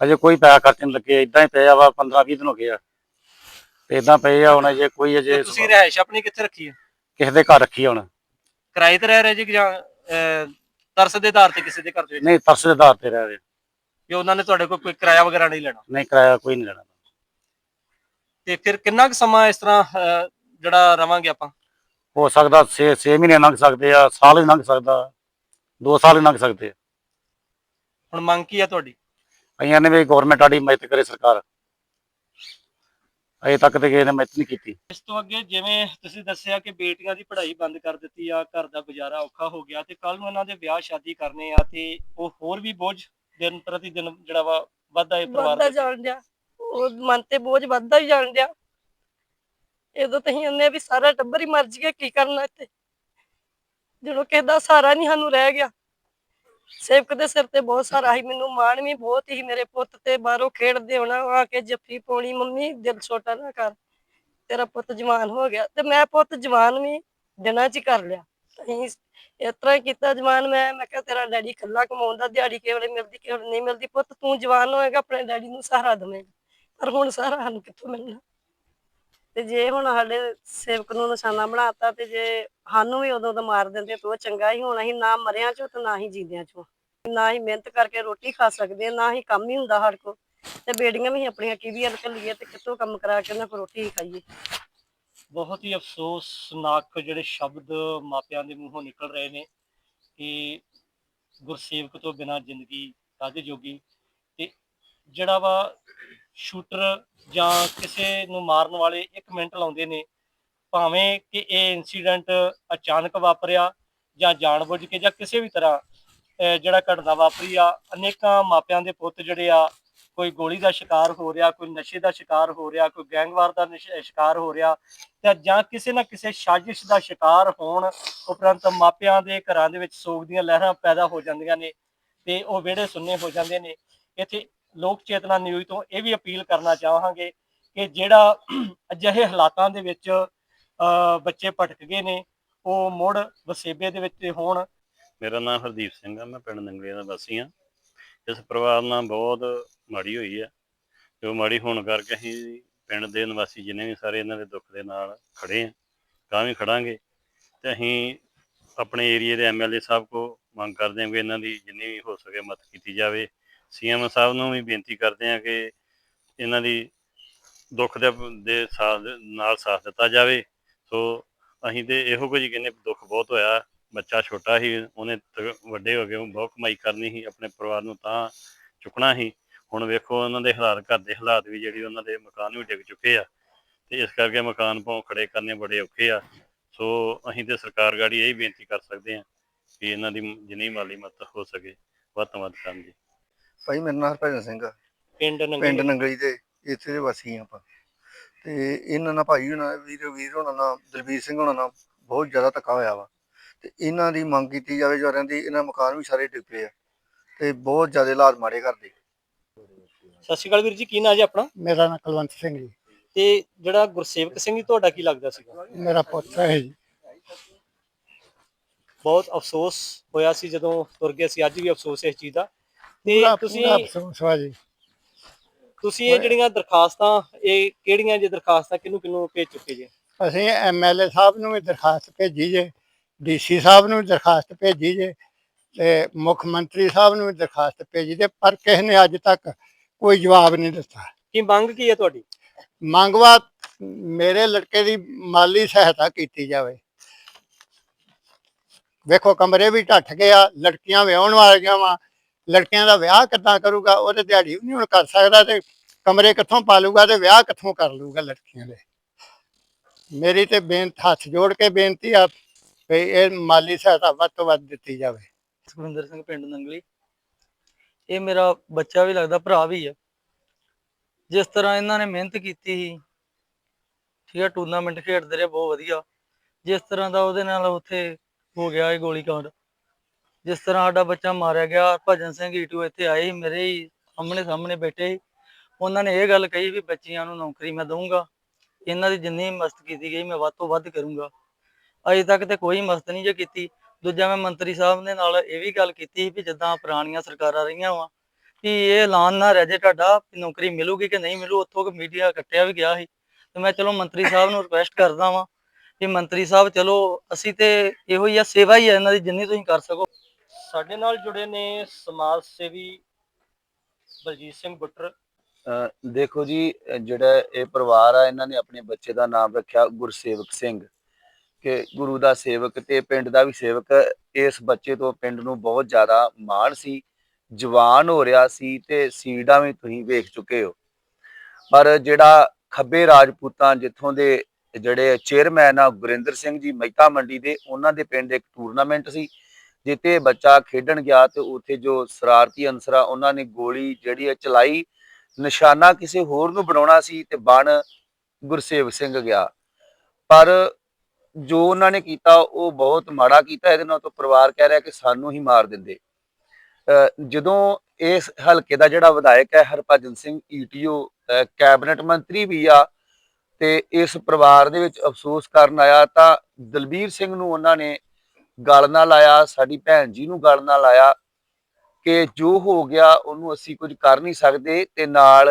ਅਜੇ ਕੋਈ ਪੈਸਾ ਖਰਚਣ ਲੱਗੇ ਇਦਾਂ ਹੀ ਪਿਆ ਵਾ 15 20 ਦਿਨ ਹੋ ਗਏ ਆ। ਤੇ ਇਦਾਂ ਪਏ ਆ ਹੁਣ ਅਜੇ ਕੋਈ ਅਜੇ ਤੁਸੀਂ ਰਹਿائش ਆਪਣੀ ਕਿੱਥੇ ਰੱਖੀ ਹੈ ਕਿਸੇ ਦੇ ਘਰ ਰੱਖੀ ਹੁਣ। ਕਿਰਾਏ ਤੇ ਰਹਿ ਰਹੇ ਜੀ ਜਾਂ ਤਰਸ ਦੇ ਆਧਾਰ ਤੇ ਕਿਸੇ ਦੇ ਘਰ ਤੇ ਨਹੀਂ ਤਰਸ ਦੇ ਆਧਾਰ ਤੇ ਰਹਿ ਰਹੇ। ਕਿ ਉਹਨਾਂ ਨੇ ਤੁਹਾਡੇ ਕੋਲ ਕੋਈ ਕਿਰਾਇਆ ਵਗੈਰਾ ਨਹੀਂ ਲੈਣਾ? ਨਹੀਂ ਕਿਰਾਇਆ ਕੋਈ ਨਹੀਂ ਲੈਣਾ। ਤੇ ਫਿਰ ਕਿੰਨਾ ਕੁ ਸਮਾਂ ਇਸ ਤਰ੍ਹਾਂ ਅਹ, ਜਿਹੜਾ ਰਵਾਂਗੇ ਆਪਾਂ? ਹੋ ਸਕਦਾ 6 6 ਮਹੀਨੇ ਲੰਘ ਸਕਦੇ ਆ ਸਾਲ ਵੀ ਲੰਘ ਸਕਦਾ 2 ਸਾਲ ਵੀ ਲੰਘ ਸਕਦੇ ਆ। ਹੁਣ ਮੰਗ ਕੀ ਆ ਤੁਹਾਡੀ? ਅਈਆਂ ਨੇ ਵੀ ਗਵਰਨਮੈਂਟ ਆਡੀ ਮਦਦ ਕਰੇ ਸਰਕਾਰ। ਅਜੇ ਤੱਕ ਤੇ ਕਿਸੇ ਨੇ ਮਦਦ ਨਹੀਂ ਕੀਤੀ। ਇਸ ਤੋਂ ਅੱਗੇ ਜਿਵੇਂ ਤੁਸੀਂ ਦੱਸਿਆ ਕਿ ਬੇਟੀਆਂ ਦੀ ਪੜ੍ਹਾਈ ਬੰਦ ਕਰ ਦਿੱਤੀ ਆ ਘਰ ਦਾ ਗੁਜ਼ਾਰਾ ਔਖਾ ਹੋ ਗਿਆ ਤੇ ਕੱਲ ਨੂੰ ਇਹਨਾਂ ਦੇ ਵਿਆਹ ਸ਼ਾਦੀ ਕਰਨੇ ਆ ਤੇ ਉਹ ਹੋਰ ਵੀ ਬੋਝ ਦਿਨ ਪ੍ਰਤੀ ਦਿਨ ਜਿਹੜਾ ਵਾ ਵੱਧਦਾ ਹੈ ਪਰਿਵਾਰ ਵੱਧਦਾ ਜਾਣ ਡਿਆ। ਉਹ ਮਨ ਤੇ ਬੋਝ ਵੱਧਦਾ ਹੀ ਜਾਣ ਡਿਆ। ਇਹਦੋਂ ਤਹੀਂ ਉਹਨੇ ਵੀ ਸਾਰਾ ਟੱਬਰ ਹੀ ਮਰ ਜੀਏ, ਕੀ ਕਰਨਾ ਇੱਥੇ? ਜਦੋਂ ਕਿਸੇ ਦਾ ਸਹਾਰਾ ਨਹੀਂ ਸਾਨੂੰ ਰਹਿ ਗਿਆ, ਸੇਵਕ ਦੇ ਸਿਰ ਤੇ ਬਹੁਤ ਸਾਰਾ ਸੀ। ਮੈਨੂੰ ਮਾਣ ਵੀ ਬਹੁਤ ਹੀ ਮੇਰੇ ਪੁੱਤ ਤੇ, ਬਾਹਰੋਂ ਖੇਡਦੇ ਹੋਣਾ, ਆ ਕੇ ਜੱਫੀ ਪਾਉਣੀ, ਮੰਮੀ ਦਿਲ ਛੋਟਾ ਨਾ ਕਰ, ਤੇਰਾ ਪੁੱਤ ਜਵਾਨ ਹੋ ਗਿਆ। ਤੇ ਮੈਂ ਪੁੱਤ ਜਵਾਨ ਵੀ ਦਿਨਾਂ 'ਚ ਕਰ ਲਿਆ। ਅਸੀਂ ਇਸ ਤਰ੍ਹਾਂ ਹੀ ਕੀਤਾ ਜਵਾਨ ਮੈਂ। ਮੈਂ ਕਿਹਾ ਤੇਰਾ ਡੈਡੀ ਇਕੱਲਾ ਕਮਾਉਂਦਾ, ਦਿਹਾੜੀ ਕਿਸੇ ਵੇਲੇ ਮਿਲਦੀ, ਕਿਸੇ ਨਹੀਂ ਮਿਲਦੀ। ਪੁੱਤ ਤੂੰ ਜਵਾਨ ਹੋਏਗਾ, ਆਪਣੇ ਡੈਡੀ ਨੂੰ ਸਹਾਰਾ ਦੇਵੇਂਗਾ। ਪਰ ਹੁਣ ਸਾਰਾ ਸਾਨੂੰ ਕਿੱਥੋਂ ਮਿਲਣਾ? ਤੇ ਜੇ ਹੁਣ ਸਾਡੇ ਸੇਵਕ ਨੂੰ ਨਿਸ਼ਾਨਾ ਬਣਾਤਾ ਤੇ ਜੇ ਸਾਨੂੰ ਵੀ ਉਦੋਂ ਦਾ ਮਾਰ ਦਿੰਦੇ ਤਾਂ ਉਹ ਚੰਗਾ ਹੀ ਹੁਣ ਅਸੀਂ ਨਾ ਮਰਿਆਂ ਚੋਂ ਤੇ ਨਾ ਹੀ ਜੀਂਦਿਆਂ ਚੋਂ। ਨਾ ਹੀ ਮਿਹਨਤ ਕਰਕੇ ਰੋਟੀ ਖਾ ਸਕਦੇ ਨਾ ਹੀ ਕੰਮ ਹੀ ਹੁੰਦਾ ਸਾਡੇ ਕੋਲ। ਤੇ ਬੇੜੀਆਂ ਵੀ ਆਪਣੀਆਂ ਕਿਹਦੀਆਂ ਲਈਏ ਤੇ ਕਿੱਥੋਂ ਕੰਮ ਕਰਾ ਕੇ ਉਹਨਾਂ ਕੋਲ ਰੋਟੀ ਹੀ ਖਾਈਏ? ਬਹੁਤ ਹੀ ਅਫਸੋਸਨਾਕ ਜਿਹੜੇ ਸ਼ਬਦ ਮਾਪਿਆਂ ਦੇ ਮੂੰਹੋਂ ਨਿਕਲ ਰਹੇ ਨੇ ਕਿ ਗੁਰਸੇਵਕ ਤੋਂ ਬਿਨਾ ਜ਼ਿੰਦਗੀ ਕਾਹਦੇ ਜੋਗੀ? ਤੇ ਜਿਹੜਾ ਵਾ ਸ਼ੂਟਰ ਜਾਂ ਕਿਸੇ ਨੂੰ ਮਾਰਨ ਵਾਲੇ ਇੱਕ ਮਿੰਟ ਲਾਉਂਦੇ ਨੇ, ਭਾਵੇਂ ਕਿ ਇਹ ਇਨਸੀਡੈਂਟ ਅਚਾਨਕ ਵਾਪਰਿਆ ਜਾਂ ਜਾਣਬੁੱਝ ਕੇ ਜਾਂ ਕਿਸੇ ਵੀ ਤਰ੍ਹਾਂ ਜਿਹੜਾ ਘਟਨਾ ਵਾਪਰੀ ਆ, ਅਨੇਕਾਂ ਮਾਪਿਆਂ ਦੇ ਪੁੱਤ ਜਿਹੜੇ ਆ, ਕੋਈ ਗੋਲੀ ਦਾ ਸ਼ਿਕਾਰ ਹੋ ਰਿਹਾ, ਕੋਈ ਨਸ਼ੇ ਦਾ ਸ਼ਿਕਾਰ ਹੋ ਰਿਹਾ, ਕੋਈ ਗੈਂਗਵਾਰ ਦਾ ਨਿਸ਼- ਸ਼ਿਕਾਰ ਹੋ ਰਿਹਾ, ਤੇ ਜਾਂ ਕਿਸੇ ਨਾ ਕਿਸੇ ਸਾਜ਼ਿਸ਼ ਦਾ ਸ਼ਿਕਾਰ ਹੋਣ ਉਪਰੰਤ ਮਾਪਿਆਂ ਦੇ ਘਰਾਂ ਦੇ ਵਿੱਚ ਸੋਗ ਦੀਆਂ ਲਹਿਰਾਂ ਪੈਦਾ ਹੋ ਜਾਂਦੀਆਂ ਨੇ ਤੇ ਉਹ ਵਿਹੜੇ ਸੁੰਨੇ ਹੋ ਜਾਂਦੇ ਨੇ। ਇੱਥੇ ਲੋਕ ਚੇਤਨਾ ਨਿਊਜ਼ ਤੋਂ ਇਹ ਵੀ ਅਪੀਲ ਕਰਨਾ ਚਾਹਾਂਗੇ ਕਿ ਜਿਹੜਾ ਅਜਿਹੇ ਹਾਲਾਤਾਂ ਦੇ ਵਿੱਚ ਬੱਚੇ ਭਟਕ ਗਏ ਨੇ, ਉਹ ਮੁੜ ਵਸੇਬੇ ਦੇ ਵਿੱਚ ਹੋਣ। ਮੇਰਾ ਨਾਮ ਹਰਦੀਪ ਸਿੰਘ ਆ, ਮੈਂ ਪਿੰਡ ਨੰਗਲੇ ਦਾ ਵਾਸੀ ਆ। ਇਸ ਪਰਿਵਾਰ ਨਾਲ ਬਹੁਤ ਮਾੜੀ ਹੋਈ ਆ। ਜੋ ਮਾੜੀ ਹੋਣ ਕਰਕੇ ਅਸੀਂ ਪਿੰਡ ਦੇ ਨਿਵਾਸੀ ਜਿੰਨੇ ਵੀ ਸਾਰੇ ਇਹਨਾਂ ਦੇ ਦੁੱਖ ਦੇ ਨਾਲ ਖੜੇ ਆ, ਤਾਂ ਵੀ ਖੜਾਂਗੇ। ਤੇ ਅਸੀਂ ਆਪਣੇ ਏਰੀਏ ਦੇ ਐਮਐਲਏ ਸਾਹਿਬ ਕੋ ਮੰਗ ਕਰਦੇ ਹਾਂ ਕਿ ਇਹਨਾਂ ਦੀ ਜਿੰਨੀ ਵੀ ਹੋ ਸਕੇ ਮਦਦ ਕੀਤੀ ਜਾਵੇ। ਸੀਐਮ ਸਾਹਿਬ ਨੂੰ ਵੀ ਬੇਨਤੀ ਕਰਦੇ ਹਾਂ ਕਿ ਇਹਨਾਂ ਦੀ ਦੁੱਖ ਦੇ ਦੇ ਸਾਥ ਨਾਲ ਸਾਥ ਦਿੱਤਾ ਜਾਵੇ। ਸੋ ਅਸੀਂ ਤੇ ਇਹੋ ਕੁਝ ਕਹਿੰਦੇ, ਦੁੱਖ ਬਹੁਤ ਹੋਇਆ। ਬੱਚਾ ਛੋਟਾ ਸੀ, ਉਹਨੇ ਤ- ਵੱਡੇ ਹੋ ਗਏ ਬਹੁਤ ਕਮਾਈ ਕਰਨੀ ਸੀ, ਆਪਣੇ ਪਰਿਵਾਰ ਨੂੰ ਤਾਂ ਚੁੱਕਣਾ ਸੀ। ਹੁਣ ਵੇਖੋ ਉਹਨਾਂ ਦੇ ਹਾਲਾਤ, ਘਰ ਦੇ ਹਾਲਾਤ ਵੀ ਜਿਹੜੀ ਉਹਨਾਂ ਦੇ ਮਕਾਨ ਵੀ ਡਿੱਗ ਚੁੱਕੇ ਆ। ਤੇ ਇਸ ਕਰਕੇ ਮਕਾਨ ਭਾਵੇਂ ਖੜੇ ਕਰਨੇ ਬੜੇ ਔਖੇ ਆ। ਸੋ ਅਸੀਂ ਤੇ ਸਰਕਾਰ ਗਾੜੀ ਇਹ ਬੇਨਤੀ ਕਰ ਸਕਦੇ ਹਾਂ ਕਿ ਇਹਨਾਂ ਦੀ ਜਿੰਨੀ ਮਾਲੀ ਮਦਦ ਹੋ ਸਕੇ। ਵੱਧ ਤੋਂ ਵੱਧ ਕਰਨ ਜੀ। ਭਾਈ ਮੇਰਾ ਨਾਮ ਹਰਭਜਨ ਸਿੰਘ ਆ। ਪਿੰਡ ਪਿੰਡ ਨੰਗਲ ਨੰਗਲੀ ਦੇ ਇੱਥੇ ਦੇ ਵਾਸੀ ਆ ਆਪਾਂ। ਤੇ ਇਹਨਾਂ ਨਾਲ ਭਾਈ ਹੋਣਾ ਵੀਰ ਵੀਰ ਹੋਣਾ ਨਾਲ ਦਲਬੀਰ ਸਿੰਘ ਹੋਣਾ ਨਾਲ ਬਹੁਤ ਜ਼ਿਆਦਾ ਧੱਕਾ ਹੋਇਆ ਵਾ। ਤੇ ਇਹਨਾਂ ਦੀ ਮੰਗ ਕੀਤੀ ਜਾਵੇ ਜਵਾਰਿਆਂ ਦੀ ਇਹਨਾਂ ਮਕਾਨ ਵੀ ਸਾਰੇ ਡਿੱਗ ਪਏ ਆ। ਤੇ ਬਹੁਤ ਜ਼ਿਆਦਾ ਹਾਲਾਤ ਮਾੜੇ ਕਰਦੇ ਸਤਿ ਸ਼੍ਰੀ ਅਕਾਲ ਵੀਰ ਜੀ ਕੀ ਨਾਂ ਜੀ ਆਪਣਾ? ਮੇਰਾ ਨਾਂ ਕੁਲਵੰਤ ਸਿੰਘ ਜੀ। ਤੇ ਜਿਹੜਾ ਗੁਰਸੇਵਕ ਸਿੰਘ ਜੀ ਤੁਹਾਡਾ ਕੀ ਲੱਗਦਾ ਸੀਗਾ? ਮੇਰਾ ਪੁੱਤ ਹੈ ਜੀ। ਬਹੁਤ ਅਫਸੋਸ ਹੋਇਆ ਸੀ ਜਦੋਂ ਤੁਰ ਗਏ ਸੀ। ਅੱਜ ਵੀ ਅਫਸੋਸ ਹੈ ਇਸ ਚੀਜ਼ ਦਾ। ਤੇ ਪੂਰਾ ਤੁਸੀਂ ਪੂਰਾ ਜੀ। ਤੁਸੀਂ ਇਹ ਜਿਹੜੀਆਂ ਦਰਖਾਸਤਾਂ ਇਹ ਕਿਹੜੀਆਂ ਜੇ ਦਰਖਾਸਤਾਂ ਕਿਹਨੂੰ ਕਿਹਨੂੰ ਭੇਜ ਚੁੱਕੇ ਜੇ? ਅਸੀਂ ਐਮਐਲਏ ਸਾਹਿਬ ਨੂੰ ਵੀ ਦਰਖਾਸਤ ਭੇਜੀ ਜੇ ਡੀਸੀ ਸਾਹਿਬ ਨੂੰ ਵੀ ਦਰਖਾਸਤ ਭੇਜੀ ਜੇ ਤੇ ਮੁੱਖ ਮੰਤਰੀ ਸਾਹਿਬ ਨੂੰ ਵੀ ਦਰਖਾਸਤ ਭੇਜੀ ਤੇ ਪਰ ਕਿਸੇ ਨੇ ਅੱਜ ਤੱਕ ਕੋਈ ਜਵਾਬ ਨਹੀਂ ਦਿੱਤਾ। ਕੀ ਮੰਗ ਕੀ ਹੈ ਤੁਹਾਡੀ? ਮੰਗਵਾ ਮੇਰੇ ਲੜਕੇ ਦੀ ਮਾਲੀ ਸਹਾਇਤਾ ਕੀਤੀ ਜਾਵੇ। ਵੇਖੋ ਕਮਰੇ ਵੀ ਢੱਠ ਗਏ ਆ ਲੜਕੀਆਂ ਵਿਆਹਣ ਵਾਲੀਆਂ ਵਾ ਲੜਕਿਆਂ ਦਾ ਵਿਆਹ ਕਿੱਦਾਂ ਕਰੂਗਾ ਉਹ ਤੇ ਦਿਹਾੜੀ ਵੀ ਨਹੀਂ ਹੁਣ ਕਰ ਸਕਦਾ ਤੇ ਕਮਰੇ ਕਿੱਥੋਂ ਪਾਲੂਗਾ ਤੇ ਵਿਆਹ ਕਿੱਥੋਂ ਕਰ ਲੂਗਾ ਲੜਕੀਆਂ ਦੇ। ਮੇਰੀ ਤੇ ਬੇਨਤੀ, ਹੱਥ ਜੋੜ ਕੇ ਬੇਨਤੀ ਆ ਵੀ ਇਹ ਮਾਲੀ ਸਹਾਇਤਾ ਵੱਧ ਤੋਂ ਵੱਧ ਦਿੱਤੀ ਜਾਵੇ। ਸੁਖਵਿੰਦਰ ਸਿੰਘ ਪਿੰਡ ਨੰਗਲੀ। ਇਹ ਮੇਰਾ ਬੱਚਾ ਵੀ ਲੱਗਦਾ, ਭਰਾ ਵੀ ਆ। ਜਿਸ ਤਰ੍ਹਾਂ ਇਹਨਾਂ ਨੇ ਮਿਹਨਤ ਕੀਤੀ ਸੀ, ਠੀਕ ਆ, ਟੂਰਨਾਮੈਂਟ ਖੇਡਦੇ ਰਹੇ, ਬਹੁਤ ਵਧੀਆ। ਜਿਸ ਤਰ੍ਹਾਂ ਦਾ ਉਹਦੇ ਨਾਲ ਉੱਥੇ ਹੋ ਗਿਆ ਇਹ ਗੋਲੀ ਕਾਂਡ। ਜਿਸ ਤਰ੍ਹਾਂ ਸਾਡਾ ਬੱਚਾ ਮਾਰਿਆ ਗਿਆ, ਭਜਨ ਸਿੰਘ ਈਟੂ ਇੱਥੇ ਆਏ ਸੀ, ਮੇਰੇ ਹੀ ਸਾਹਮਣੇ ਸਾਹਮਣੇ ਬੈਠੇ ਸੀ। ਉਹਨਾਂ ਨੇ ਇਹ ਗੱਲ ਕਹੀ ਵੀ ਬੱਚਿਆਂ ਨੂੰ ਨੌਕਰੀ ਮੈਂ ਦਊਂਗਾ, ਇਹਨਾਂ ਦੀ ਜਿੰਨੀ ਮਸਤ ਕੀਤੀ ਗਈ, ਮੈਂ ਵੱਧ ਤੋਂ ਵੱਧ ਕਰੂੰਗਾ। ਅਜੇ ਤੱਕ ਤੇ ਕੋਈ ਮਸਤ ਨਹੀਂ ਜੇ ਕੀਤੀ। ਦੂਜਾ ਮੈਂ ਮੰਤਰੀ ਸਾਹਿਬ ਦੇ ਨਾਲ ਇਹ ਵੀ ਗੱਲ ਕੀਤੀ ਸੀ ਵੀ ਜਿੱਦਾਂ ਪੁਰਾਣੀਆਂ ਸਰਕਾਰਾਂ ਰਹੀਆਂ ਵਾ ਕਿ ਇਹ ਐਲਾਨ ਨਾ ਰਹਿ ਜੇ ਤੁਹਾਡਾ ਵੀ ਨੌਕਰੀ ਮਿਲੂਗੀ ਕਿ ਨਹੀਂ ਮਿਲੂ, ਉੱਥੋਂ ਮੀਡੀਆ ਕੱਟਿਆ ਵੀ ਗਿਆ ਸੀ। ਤੇ ਮੈਂ ਚਲੋ ਮੰਤਰੀ ਸਾਹਿਬ ਨੂੰ ਰਿਕੁਐਸਟ ਕਰਦਾ ਵਾਂ ਕਿ ਮੰਤਰੀ ਸਾਹਿਬ ਚਲੋ, ਅਸੀਂ ਤੇ ਇਹੋ ਹੀ ਆ, ਸੇਵਾ ਹੀ ਆ, ਇਹਨਾਂ ਦੀ ਜਿੰਨੀ ਤੁਸੀਂ ਕਰ ਸਕੋ। ਸਾਡੇ ਨਾਲ ਜੁੜੇ ਨੇ ਸਮਾਜ ਸੇਵੀ ਬਲਜੀਤ ਸਿੰਘ ਬੁੱਟਰ। ਅ, ਦੇਖੋ ਜੀ ਅ, ਜਿਹੜਾ ਇਹ ਪਰਿਵਾਰ ਆ ਇਹਨਾਂ ਨੇ ਆਪਣੇ ਬੱਚੇ ਦਾ ਨਾਮ ਰੱਖਿਆ ਗੁਰਸੇਵਕ ਸਿੰਘ। ਕਿ ਗੁਰੂ ਦਾ ਸੇਵਕ ਤੇ ਪਿੰਡ ਦਾ ਵੀ ਸੇਵਕ ਇਸ ਬੱਚੇ ਤੋਂ ਪਿੰਡ ਨੂੰ ਬਹੁਤ ਜ਼ਿਆਦਾ ਮਾਣ ਸੀ ਜਵਾਨ ਹੋ ਰਿਹਾ ਸੀ ਤੇ ਸੀਡਾਂ ਵੀ ਤੁਸੀਂ ਵੇਖ ਚੁੱਕੇ ਹੋ। ਪਰ ਜਿਹੜਾ ਖੱਬੇ ਰਾਜਪੂਤਾਂ ਜਿੱਥੋਂ ਦੇ ਜਿਹੜੇ ਚੇਅਰਮੈਨ ਆ ਗੁਰਿੰਦਰ ਸਿੰਘ ਜੀ ਮਹਿਤਾ ਮੰਡੀ ਦੇ ਉਹਨਾਂ ਦੇ ਪਿੰਡ ਇੱਕ ਟੂਰਨਾਮੈਂਟ ਸੀ। ਜਿੱਤੇ ਬੱਚਾ ਖੇਡਣ ਗਿਆ ਤੇ ਉੱਥੇ ਜੋ ਸ਼ਰਾਰਤੀ ਅਨਸਰਾ ਉਹਨਾਂ ਨੇ ਗੋਲੀ ਜਿਹੜੀ ਹੈ ਚਲਾਈ, ਨਿਸ਼ਾਨਾ ਕਿਸੇ ਹੋਰ ਨੂੰ ਬਣਾਉਣਾ ਸੀ ਤੇ ਬਣ ਗੁਰਸੇਵਕ ਸਿੰਘ ਗਿਆ। ਪਰ ਜੋ ਉਹਨਾਂ ਨੇ ਕੀਤਾ, ਉਹ ਬਹੁਤ ਮਾੜਾ ਕੀਤਾ, ਇਹਦੇ ਨਾਲ ਤਾਂ ਪਰਿਵਾਰ ਕਹਿ ਰਿਹਾ ਕਿ ਸਾਨੂੰ ਹੀ ਮਾਰ ਦਿੰਦੇ। ਅਹ ਜਦੋਂ ਇਸ ਹਲਕੇ ਦਾ ਜਿਹੜਾ ਵਿਧਾਇਕ ਹੈ ਹਰਭਜਨ ਸਿੰਘ ਈਟੀਓ ਕੈਬਨਿਟ ਮੰਤਰੀ ਵੀ ਆ ਤੇ ਇਸ ਪਰਿਵਾਰ ਦੇ ਵਿੱਚ ਅਫਸੋਸ ਕਰਨ ਆਇਆ ਤਾਂ ਦਲਬੀਰ ਸਿੰਘ ਨੂੰ ਉਹਨਾਂ ਨੇ ਗਲ ਨਾਲ ਆਇਆ ਸਾਡੀ ਭੈਣ ਜੀ ਨੂੰ ਗਲ ਨਾਲ ਲਾਇਆ ਕਿ ਜੋ ਹੋ ਗਿਆ ਉਹਨੂੰ ਅਸੀਂ ਕੁਝ ਕਰ ਨਹੀਂ ਸਕਦੇ ਤੇ ਨਾਲ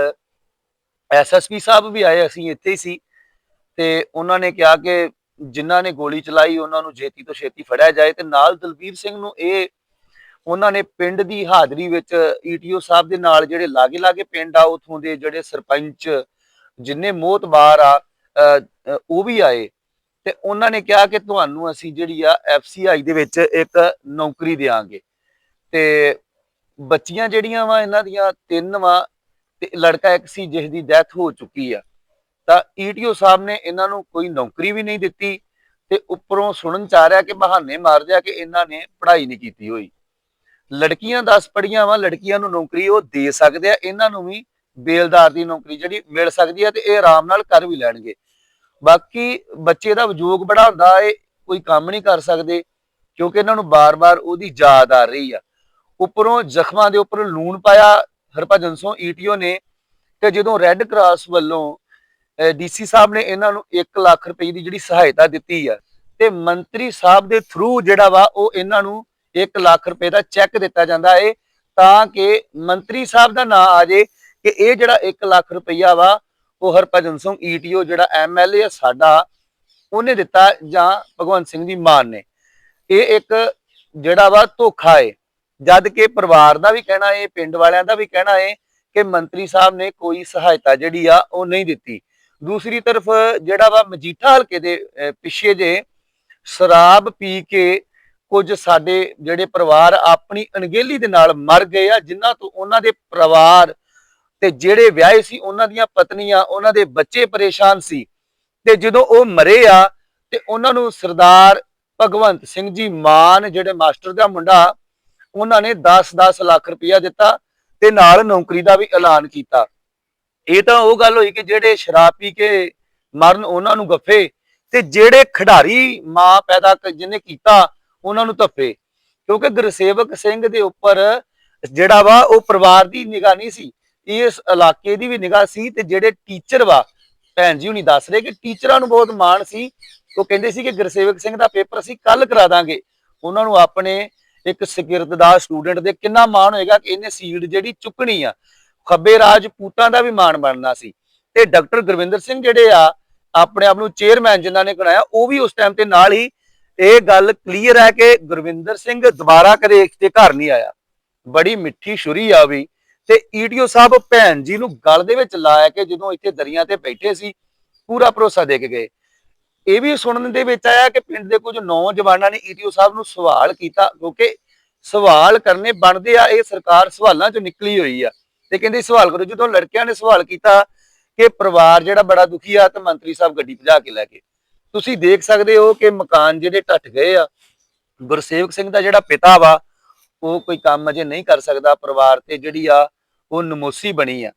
ਐਸਐਸਪੀ ਸਾਹਿਬ ਵੀ ਆਏ, ਅਸੀਂ ਇੱਥੇ ਹੀ ਸੀ ਤੇ ਉਹਨਾਂ ਨੇ ਕਿਹਾ ਕਿ ਜਿਨ੍ਹਾਂ ਨੇ ਗੋਲੀ ਚਲਾਈ ਉਹਨਾਂ ਨੂੰ ਛੇਤੀ ਤੋਂ ਛੇਤੀ ਫੜਿਆ ਜਾਏ ਤੇ ਨਾਲ ਦਲਬੀਰ ਸਿੰਘ ਨੂੰ ਇਹ ਉਹਨਾਂ ਨੇ ਪਿੰਡ ਦੀ ਹਾਜ਼ਰੀ ਵਿੱਚ ਈਟੀਓ ਸਾਹਿਬ ਦੇ ਨਾਲ ਜਿਹੜੇ ਲਾਗੇ ਲਾਗੇ ਪਿੰਡ ਆ, ਉਥੋਂ ਦੇ ਜਿਹੜੇ ਸਰਪੰਚ ਜਿੰਨੇ ਮੋਤਬਾਰ ਆ ਉਹ ਵੀ ਆਏ। ਤੇ ਉਹਨਾਂ ਨੇ ਕਿਹਾ ਕਿ ਤੁਹਾਨੂੰ ਅਸੀਂ ਜਿਹੜੀ ਆ ਐਫਸੀਆਈ ਦੇ ਵਿੱਚ ਇੱਕ ਨੌਕਰੀ ਦੇਾਂਗੇ ਤੇ ਬੱਚੀਆਂ ਜਿਹੜੀਆਂ ਵਾ, ਇਹਨਾਂ ਦੀਆਂ ਤਿੰਨ ਵਾ, ਤੇ ਲੜਕਾ ਇੱਕ ਸੀ ਜਿਸ ਦੀ ਡੈਥ ਹੋ ਚੁੱਕੀ ਆ। ਤਾਂ ਈਟੀਓ ਸਾਹਿਬ ਨੇ ਇਹਨਾਂ ਨੂੰ ਕੋਈ ਨੌਕਰੀ ਵੀ ਨਹੀਂ ਦਿੱਤੀ ਤੇ ਉੱਪਰੋਂ ਸੁਣਨ ਚ ਆ ਰਿਹਾ ਕਿ ਬਹਾਨੇ ਮਾਰ ਜਾ ਕਿ ਇਹਨਾਂ ਨੇ ਪੜ੍ਹਾਈ ਨਹੀਂ ਕੀਤੀ ਹੋਈ। ਲੜਕੀਆਂ 10 ਪੜੀਆਂ ਵਾ, ਲੜਕੀਆਂ ਨੂੰ ਨੌਕਰੀ ਉਹ ਦੇ ਸਕਦੇ ਆ, ਇਹਨਾਂ ਨੂੰ ਵੀ ਬੇਲਦਾਰ ਦੀ ਨੌਕਰੀ ਜਿਹੜੀ ਮਿਲ ਸਕਦੀ ਆ ਤੇ ਇਹ ਆਰਾਮ ਨਾਲ ਕਰ ਵੀ ਲੈਣਗੇ। ਬਾਕੀ ਬੱਚੇ ਦਾ ਵਿਜੋਗ ਬੜਾ ਹੁੰਦਾ ਏ, ਕੋਈ ਕੰਮ ਨਹੀਂ ਕਰ ਸਕਦੇ, ਕਿਉਂਕਿ ਇਹਨਾਂ ਨੂੰ ਬਾਰ-ਬਾਰ ਉਹਦੀ ਯਾਦ ਆ ਰਹੀ ਆ। ਉੱਪਰੋਂ ਜ਼ਖਮਾਂ ਦੇ ਉੱਪਰ ਲੂਣ ਪਾਇਆ ਹਰਭਜਨ ਸਿੰਘ ਈਟੀਓ ਨੇ ਤੇ ਜਦੋਂ ਰੈੱਡ ਕਰਾਸ ਵੱਲੋਂ ਡੀਸੀ ਸਾਹਿਬ ਨੇ ਇਹਨਾਂ ਨੂੰ 1 ਲੱਖ ਰੁਪਏ ਦੀ ਜਿਹੜੀ ਸਹਾਇਤਾ ਦਿੱਤੀ ਆ, ਤੇ ਮੰਤਰੀ ਸਾਹਿਬ ਦੇ ਥਰੂ ਜਿਹੜਾ ਵਾ ਉਹ ਇਹਨਾਂ ਨੂੰ 1 ਲੱਖ ਰੁਪਏ ਦਾ ਚੈੱਕ ਦਿੱਤਾ ਜਾਂਦਾ ਏ, ਤਾਂ ਕਿ ਮੰਤਰੀ ਸਾਹਿਬ ਦਾ ਨਾਂ ਆ ਜੇ ਕਿ ਇਹ ਜਿਹੜਾ 1 ਲੱਖ ਰੁਪਈਆ ਵਾ ਉਹ ਹਰਭਜਨ ਸਿੰਘ ਈਟੀਓ ਜਿਹੜਾ ਐਮਐਲਏ ਆ ਸਾਡਾ, ਉਹਨੇ ਦਿੱਤਾ ਜਾਂ ਭਗਵੰਤ ਸਿੰਘ ਦੀ ਮਾਨ ਨੇ। ਇਹ ਇੱਕ ਜਿਹੜਾ ਵਾ ਧੋਖਾ ਏ। ਜਦ ਕਿ ਪਰਿਵਾਰ ਦਾ ਵੀ ਕਹਿਣਾ ਏ, ਪਿੰਡ ਵਾਲਿਆਂ ਦਾ ਵੀ ਕਹਿਣਾ ਏ ਕਿ ਮੰਤਰੀ ਸਾਹਿਬ ਨੇ ਕੋਈ ਸਹਾਇਤਾ ਜਿਹੜੀ ਆ ਉਹ ਨਹੀਂ ਦਿੱਤੀ। ਦੂਸਰੀ ਤਰਫ ਜਿਹੜਾ ਵਾ ਮਜੀਠਾ ਹਲਕੇ ਦੇ ਪਿੱਛੇ ਜੇ ਸ਼ਰਾਬ ਪੀ ਕੇ ਕੁਝ ਸਾਡੇ ਜਿਹੜੇ ਪਰਿਵਾਰ ਆਪਣੀ ਅਣਗਹਿਲੀ ਦੇ ਨਾਲ ਮਰ ਗਏ ਆ, ਜਿਨ੍ਹਾਂ ਤੋਂ ਉਹਨਾਂ ਦੇ ਪਰਿਵਾਰ ਤੇ ਜਿਹੜੇ ਵਿਆਹੇ ਸੀ, ਉਹਨਾਂ ਦੀਆਂ ਪਤਨੀਆਂ, ਉਹਨਾਂ ਦੇ ਬੱਚੇ ਪਰੇਸ਼ਾਨ ਸੀ। ਤੇ ਜਦੋਂ ਉਹ ਮਰੇ ਆ, ਤੇ ਉਹਨਾਂ ਨੂੰ ਸਰਦਾਰ ਭਗਵੰਤ ਸਿੰਘ ਜੀ ਮਾਨ, ਜਿਹੜੇ ਮਾਸਟਰ ਦਾ ਮੁੰਡਾ, ਉਹਨਾਂ ਨੇ 10-10 ਲੱਖ ਰੁਪਇਆ ਦਿੱਤਾ ਤੇ ਨਾਲ ਨੌਕਰੀ ਦਾ ਵੀ ਐਲਾਨ ਕੀਤਾ। ਇਹ ਤਾਂ ਉਹ ਗੱਲ ਹੋਈ ਕਿ ਜਿਹੜੇ ਸ਼ਰਾਬ ਪੀ ਕੇ ਮਰਨ, ਉਹਨਾਂ ਨੂੰ ਗੱਫੇ ਤੇ ਜਿਹੜੇ ਖਿਡਾਰੀ ਮਾਂ ਪੈਦਾ ਜਿਹਨੇ ਕੀਤਾ, ਉਹਨਾਂ ਨੂੰ ਧੱਫੇ। ਕਿਉਂਕਿ ਗੁਰਸੇਵਕ ਸਿੰਘ ਦੇ ਉੱਪਰ ਜਿਹੜਾ ਵਾ, ਉਹ ਪਰਿਵਾਰ ਦੀ ਨਿਗਾਹ ਨਹੀਂ ਸੀ। ਇਸ ਇਲਾਕੇ ਦੀ ਵੀ ਨਿਗਾਹ ਸੀ ਤੇ ਜਿਹੜੇ ਟੀਚਰ ਵਾ, ਭੈਣ ਜੀ ਹੁਣੀ ਦੱਸ ਰਹੇ ਕਿ ਟੀਚਰਾਂ ਨੂੰ ਬਹੁਤ ਮਾਣ ਸੀ, ਉਹ ਕਹਿੰਦੇ ਸੀ ਕਿ ਗੁਰਸੇਵਕ ਸਿੰਘ ਦਾ ਪੇਪਰ ਅਸੀਂ ਕੱਲ ਕਰਾ ਦਾਂਗੇ। ਉਹਨਾਂ ਨੂੰ ਆਪਣੇ ਇੱਕ ਸਿਕਿਰਤ ਦਾ ਸਟੂਡੈਂਟ ਦੇ ਕਿੰਨਾ ਮਾਣ ਹੋਏਗਾ ਕਿ ਇਹਨੇ ਸੀਟ ਜਿਹੜੀ ਚੁੱਕਣੀ ਆ, ਖੱਬੇ ਰਾਜਪੂਤਾਂ ਦਾ ਵੀ ਮਾਣ ਬਣਨਾ ਸੀ। ਤੇ ਡਾਕਟਰ ਗੁਰਵਿੰਦਰ ਸਿੰਘ ਜਿਹੜੇ ਆ, ਆਪਣੇ ਆਪ ਨੂੰ ਚੇਅਰਮੈਨ ਜਿਨ੍ਹਾਂ ਨੇ ਬਣਾਇਆ, ਉਹ ਵੀ ਉਸ ਟਾਈਮ ਤੇ ਨਾਲ ਹੀ ਇਹ ਗੱਲ ਕਲੀਅਰ ਹੈ ਕਿ ਗੁਰਵਿੰਦਰ ਸਿੰਘ ਦੁਬਾਰਾ ਕਦੇ ਇੱਥੇ ਘਰ ਨਹੀਂ ਆਇਆ। ਬੜੀ ਮਿੱਠੀ ਛੁਰੀ ਆ ਵੀ। ਤੇ ਈਟੀਓ ਸਾਹਿਬ ਭੈਣ ਜੀ ਨੂੰ ਗਲ ਦੇ ਵਿੱਚ ਲਾਇਆ ਕੇ ਜਦੋਂ ਇੱਥੇ ਦਰੀਆਂ ਤੇ ਬੈਠੇ ਸੀ, ਪੂਰਾ ਭਰੋਸਾ ਦੇ ਕੇ ਗਏ। ਇਹ ਵੀ ਸੁਣਨ ਦੇ ਵਿੱਚ ਆਇਆ ਕਿ ਪਿੰਡ ਦੇ ਕੁਝ ਨੌਜਵਾਨਾਂ ਨੇ ਈਟੀਓ ਸਾਹਿਬ ਨੂੰ ਸਵਾਲ ਕੀਤਾ, ਕਿਉਂਕਿ ਸਵਾਲ ਕਰਨੇ ਬਣਦੇ ਆ, ਇਹ ਸਰਕਾਰ ਸਵਾਲਾਂ ਚੋਂ ਨਿਕਲੀ ਹੋਈ ਆ। ਤੇ ਕਹਿੰਦੇ ਸਵਾਲ ਕਰੋ, ਜਦੋਂ ਲੜਕਿਆਂ ਨੇ ਸਵਾਲ ਕੀਤਾ ਕਿ ਪਰਿਵਾਰ ਜਿਹੜਾ ਬੜਾ ਦੁਖੀ ਆ, ਤੇ ਮੰਤਰੀ ਸਾਹਿਬ ਗੱਡੀ ਭਜਾ ਕੇ ਲੈ ਗਏ। ਤੁਸੀਂ ਦੇਖ ਸਕਦੇ ਹੋ ਕਿ ਮਕਾਨ ਜਿਹੜੇ ਟੱਟ ਗਏ ਆ, ਗੁਰਸੇਵਕ ਸਿੰਘ ਦਾ ਜਿਹੜਾ ਪਿਤਾ ਵਾ, ਉਹ ਕੋਈ ਕੰਮ ਅਜੇ ਨਹੀਂ ਕਰ ਸਕਦਾ, ਪਰਿਵਾਰ ਤੇ ਜਿਹੜੀ ਆ ਉਹ ਨਮੋਸੀ ਬਣੀ ਆ।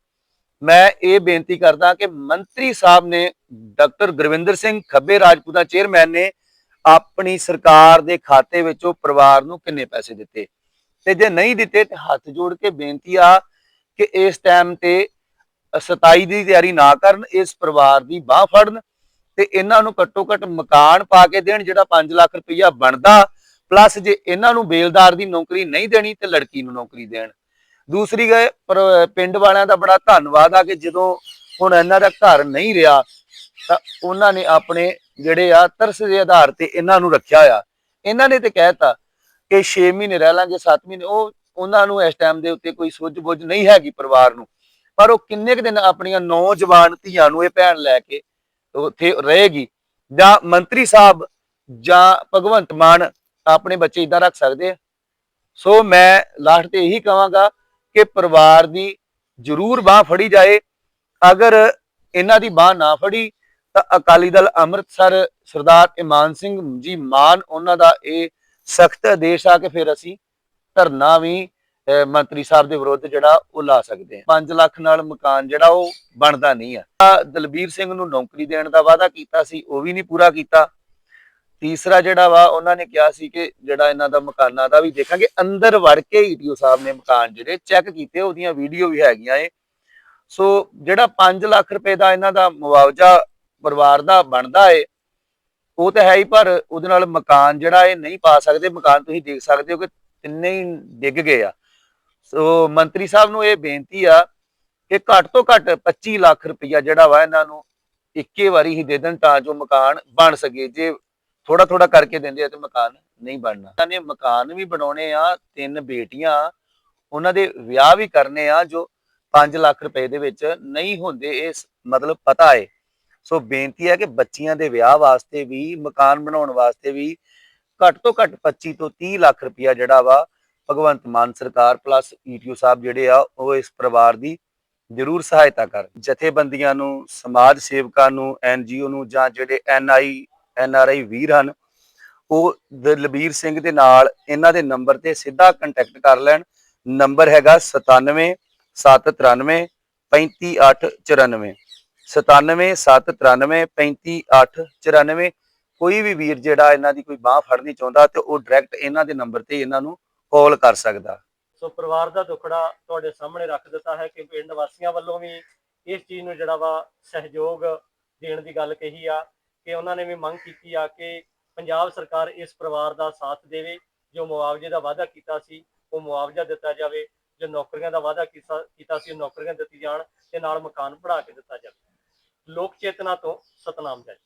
ਮੈਂ ਇਹ ਬੇਨਤੀ ਕਰਦਾ ਕਿ ਮੰਤਰੀ ਸਾਹਿਬ ਨੇ ਡਾਕਟਰ ਗੁਰਵਿੰਦਰ ਸਿੰਘ ਖੱਬੇ ਰਾਜਪੂਤਾ ਚੇਅਰਮੈਨ ਨੇ ਆਪਣੀ ਸਰਕਾਰ ਦੇ ਖਾਤੇ ਵਿੱਚੋਂ ਪਰਿਵਾਰ ਨੂੰ ਕਿੰਨੇ ਪੈਸੇ ਦਿੱਤੇ? ਤੇ ਜੇ ਨਹੀਂ ਦਿੱਤੇ ਤੇ ਹੱਥ ਜੋੜ ਕੇ ਬੇਨਤੀ ਆ ਕਿ ਇਸ ਟਾਈਮ ਤੇ 27 ਦੀ ਤਿਆਰੀ ਨਾ ਕਰਨ, ਇਸ ਪਰਿਵਾਰ ਦੀ ਬਾਹ ਫੜਨ ਤੇ ਇਹਨਾਂ ਨੂੰ ਘੱਟੋ ਘੱਟ ਮਕਾਨ ਪਾ ਕੇ ਦੇਣ ਜਿਹੜਾ 5 ਲੱਖ ਰੁਪਈਆ ਬਣਦਾ। ਪਲੱਸ ਜੇ ਇਹਨਾਂ ਨੂੰ ਬੇਲਦਾਰ ਦੀ ਨੌਕਰੀ ਨਹੀਂ ਦੇਣੀ ਤੇ ਲੜਕੀ ਨੂੰ ਨੌਕਰੀ ਦੇਣ। ਦੂਸਰੀ ਗਏ ਪਰ ਪਿੰਡ ਵਾਲਿਆਂ ਦਾ ਬੜਾ ਧੰਨਵਾਦ ਆ ਕਿ ਜਦੋਂ ਹੁਣ ਇਹਨਾਂ ਦਾ ਘਰ ਨਹੀਂ ਰਿਹਾ, ਤਾਂ ਉਹਨਾਂ ਨੇ ਆਪਣੇ ਜਿਹੜੇ ਆ ਤਰਸ ਦੇ ਆਧਾਰ ਤੇ ਇਹਨਾਂ ਨੂੰ ਰੱਖਿਆ ਆ। ਇਹਨਾਂ ਨੇ ਤੇ ਕਹਿਤਾ ਕਿ 6 ਮਹੀਨੇ ਰਹਿ ਲਾਂਗੇ 7 ਮਹੀਨੇ, ਉਹ ਉਹਨਾਂ ਨੂੰ ਇਸ ਟਾਈਮ ਦੇ ਉੱਤੇ ਕੋਈ ਸੁੱਝ ਬੁੱਝ ਨਹੀਂ ਹੈਗੀ ਪਰਿਵਾਰ ਨੂੰ। ਪਰ ਉਹ ਕਿੰਨੇ ਕੁ ਦਿਨ ਆਪਣੀਆਂ ਨੌਜਵਾਨ ਧੀਆਂ ਨੂੰ ਇਹ ਭੈਣ ਲੈ ਕੇ ਉੱਥੇ ਰਹੇਗੀ, ਜਾਂ ਮੰਤਰੀ ਸਾਹਿਬ ਜਾਂ ਭਗਵੰਤ ਮਾਨ ਆਪਣੇ ਬੱਚੇ ਇਦਾਂ ਰੱਖ ਸਕਦੇ ਆ? ਸੋ ਮੈਂ ਲਾਸਟ ਤੇ ਇਹੀ ਕਹਾਂਗਾ ਕਿ ਪਰਿਵਾਰ ਦੀ ਜ਼ਰੂਰ ਬਾਹ ਫੜੀ ਜਾਏ। ਅਗਰ ਇਹਨਾਂ ਦੀ ਬਾਹ ਨਾ ਫੜੀ ਤਾਂ ਅਕਾਲੀ ਦਲ ਅੰਮ੍ਰਿਤਸਰ ਸਰਦਾਰ ਇਮਾਨ ਸਿੰਘ ਜੀ ਮਾਨ ਉਹਨਾਂ ਦਾ ਇਹ ਸਖਤ ਆਦੇਸ਼ ਆ ਕੇ ਫਿਰ ਅਸੀਂ ਧਰਨਾ ਵੀ ਅਹ, ਮੰਤਰੀ ਸਾਹਿਬ ਦੇ ਵਿਰੁੱਧ ਜਿਹੜਾ ਉਹ ਲਾ ਸਕਦੇ ਆ 5 ਲੱਖ ਨਾਲ ਮਕਾਨ ਜਿਹੜਾ ਉਹ ਬਣਦਾ ਨਹੀਂ ਆ। ਆਹ ਦਲਬੀਰ ਸਿੰਘ ਨੂੰ ਨੌਕਰੀ ਦੇਣ ਦਾ ਵਾਅਦਾ ਕੀਤਾ ਸੀ ਉਹ ਵੀ ਨਹੀਂ ਪੂਰਾ ਕੀਤਾ। ਤੀਸਰਾ ਜਿਹੜਾ ਵਾ, ਉਹਨਾਂ ਨੇ ਕਿਹਾ ਸੀ ਕਿ ਜਿਹੜਾ ਇਹਨਾਂ ਦਾ ਮਕਾਨਾਂ ਦਾ ਵੀ ਦੇਖਾਂਗੇ, ਅੰਦਰ ਵੜ ਕੇ ਈਟੀਓ ਸਾਹਿਬ ਨੇ ਮਕਾਨ ਜਿਹੜੇ ਚੈੱਕ ਕੀਤੇ, ਉਹਦੀਆਂ ਵੀਡੀਓ ਵੀ ਹੈਗੀਆਂ ਏ। ਸੋ ਜਿਹੜਾ 5 ਲੱਖ ਰੁਪਏ ਦਾ ਇਹਨਾਂ ਦਾ ਮੁਆਵਜ਼ਾ ਪਰਿਵਾਰ ਦਾ ਬਣਦਾ ਏ, ਉਹ ਤਾਂ ਹੈ ਹੀ ਪਰ ਉਹਦੇ ਨਾਲ ਮਕਾਨ ਜਿਹੜਾ ਇਹ ਨਹੀਂ ਪਾ ਸਕਦੇ। ਮਕਾਨ ਤੁਸੀਂ ਦੇਖ ਸਕਦੇ ਹੋ ਕਿ ਤਿੰਨੇ ਹੀ ਡਿੱਗ ਗਏ ਆ। ਸੋ ਮੰਤਰੀ ਸਾਹਿਬ ਨੂੰ ਇਹ ਬੇਨਤੀ ਆ ਕਿ ਘੱਟ ਤੋਂ ਘੱਟ 25 ਲੱਖ ਰੁਪਈਆ ਜਿਹੜਾ ਵਾ ਇਹਨਾਂ ਨੂੰ ਇੱਕੇ ਵਾਰੀ ਹੀ ਦੇ ਦੇਣ ਤਾਂ ਜੋ ਮਕਾਨ ਬਣ ਸਕੇ। ਜੇ ਥੋੜਾ ਥੋੜਾ ਕਰਕੇ ਦਿੰਦੇ ਆ ਤੇ ਮਕਾਨ ਨਹੀਂ ਬਣਨਾ। ਇਹਨਾਂ ਨੇ ਮਕਾਨ ਵੀ ਬਣਾਉਣੇ ਆ, ਤਿੰਨ ਬੇਟੀਆਂ, ਉਹਨਾਂ ਦੇ ਵਿਆਹ ਵੀ ਕਰਨੇ ਆ, ਜੋ 5 ਲੱਖ ਰੁਪਏ ਦੇ ਵਿੱਚ ਨਹੀਂ ਹੁੰਦੇ ਇਸ ਮਤਲਬ ਪਤਾ ਹੈ ਸੋ ਬੇਨਤੀ ਹੈ ਕਿ ਬੱਚੀਆਂ ਦੇ ਵਿਆਹ ਵਾਸਤੇ ਵੀ, ਮਕਾਨ ਬਣਾਉਣ ਵਾਸਤੇ ਵੀ ਘੱਟ ਤੋਂ ਘੱਟ 25 ਤੋਂ 30 ਲੱਖ ਰੁਪਇਆ ਜਿਹੜਾ ਵਾ ਭਗਵੰਤ ਮਾਨ ਸਰਕਾਰ ਪਲੱਸ ਈਟੀਓ ਸਾਹਿਬ ਜਿਹੜੇ ਆ, ਉਹ ਇਸ ਪਰਿਵਾਰ ਦੀ ਜ਼ਰੂਰ ਸਹਾਇਤਾ ਕਰ। ਜਥੇਬੰਦੀਆਂ ਨੂੰ, ਸਮਾਜ ਸੇਵਕਾਂ ਨੂੰ ਐਨਜੀਓ ਨੂੰ ਜਾਂ ਜਿਹੜੇ ਐਨਆਈ ਐਨ ਆਰ ਆਈ ਵੀਰ ਹਨ। ਉਹ ਦਲਬੀਰ ਸਿੰਘ ਦੇ ਨਾਲ ਇਹਨਾਂ ਦੇ ਨੰਬਰ ਤੇ ਸਿੱਧਾ ਕੰਟੈਕਟ ਕਰ ਲੈਣ। ਨੰਬਰ ਹੈਗਾ 97 793 35894 97 793 35894 ਕੋਈ ਵੀ ਵੀਰ ਜਿਹੜਾ ਇਹਨਾਂ ਦੀ ਕੋਈ ਬਾਹ ਫੜਨੀ ਚਾਹੁੰਦਾ ਤੇ ਉਹ ਡਾਇਰੈਕਟ ਇਹਨਾਂ ਦੇ ਨੰਬਰ ਤੇ ਇਹਨਾਂ ਨੂੰ ਕਾਲ ਕਰ ਸਕਦਾ। ਸੋ ਪਰਿਵਾਰ ਦਾ ਦੁੱਖੜਾ ਤੁਹਾਡੇ ਸਾਹਮਣੇ ਰੱਖ ਦਿੱਤਾ ਹੈ ਕਿ ਪਿੰਡ ਵਾਸੀਆਂ ਵੱਲੋਂ ਵੀ ਇਸ ਚੀਜ਼ ਨੂੰ ਜਿਹੜਾ ਵਾ ਸਹਿਯੋਗ ਦੇਣ ਦੀ ਗੱਲ ਕਹੀ ਆ। ਕਿ ਉਹਨਾਂ ਨੇ ਵੀ ਮੰਗ ਕੀਤੀ ਆ ਕਿ ਪੰਜਾਬ ਸਰਕਾਰ ਇਸ ਪਰਿਵਾਰ ਦਾ ਸਾਥ ਦੇਵੇ, ਜੋ ਮੁਆਵਜ਼ੇ ਦਾ ਵਾਅਦਾ ਕੀਤਾ ਸੀ, ਉਹ ਮੁਆਵਜ਼ਾ ਦਿੱਤਾ ਜਾਵੇ, ਜੋ ਨੌਕਰੀਆਂ ਦਾ ਵਾਅਦਾ ਕੀਤਾ ਕੀਤਾ ਸੀ, ਉਹ ਨੌਕਰੀਆਂ ਦਿੱਤੀ ਜਾਣ ਤੇ ਨਾਲ ਮਕਾਨ ਬਣਾ ਕੇ ਦਿੱਤਾ ਜਾਵੇ। ਲੋਕ ਚੇਤਨਾ ਤੋਂ ਸਤਨਾਮ ਜੈ।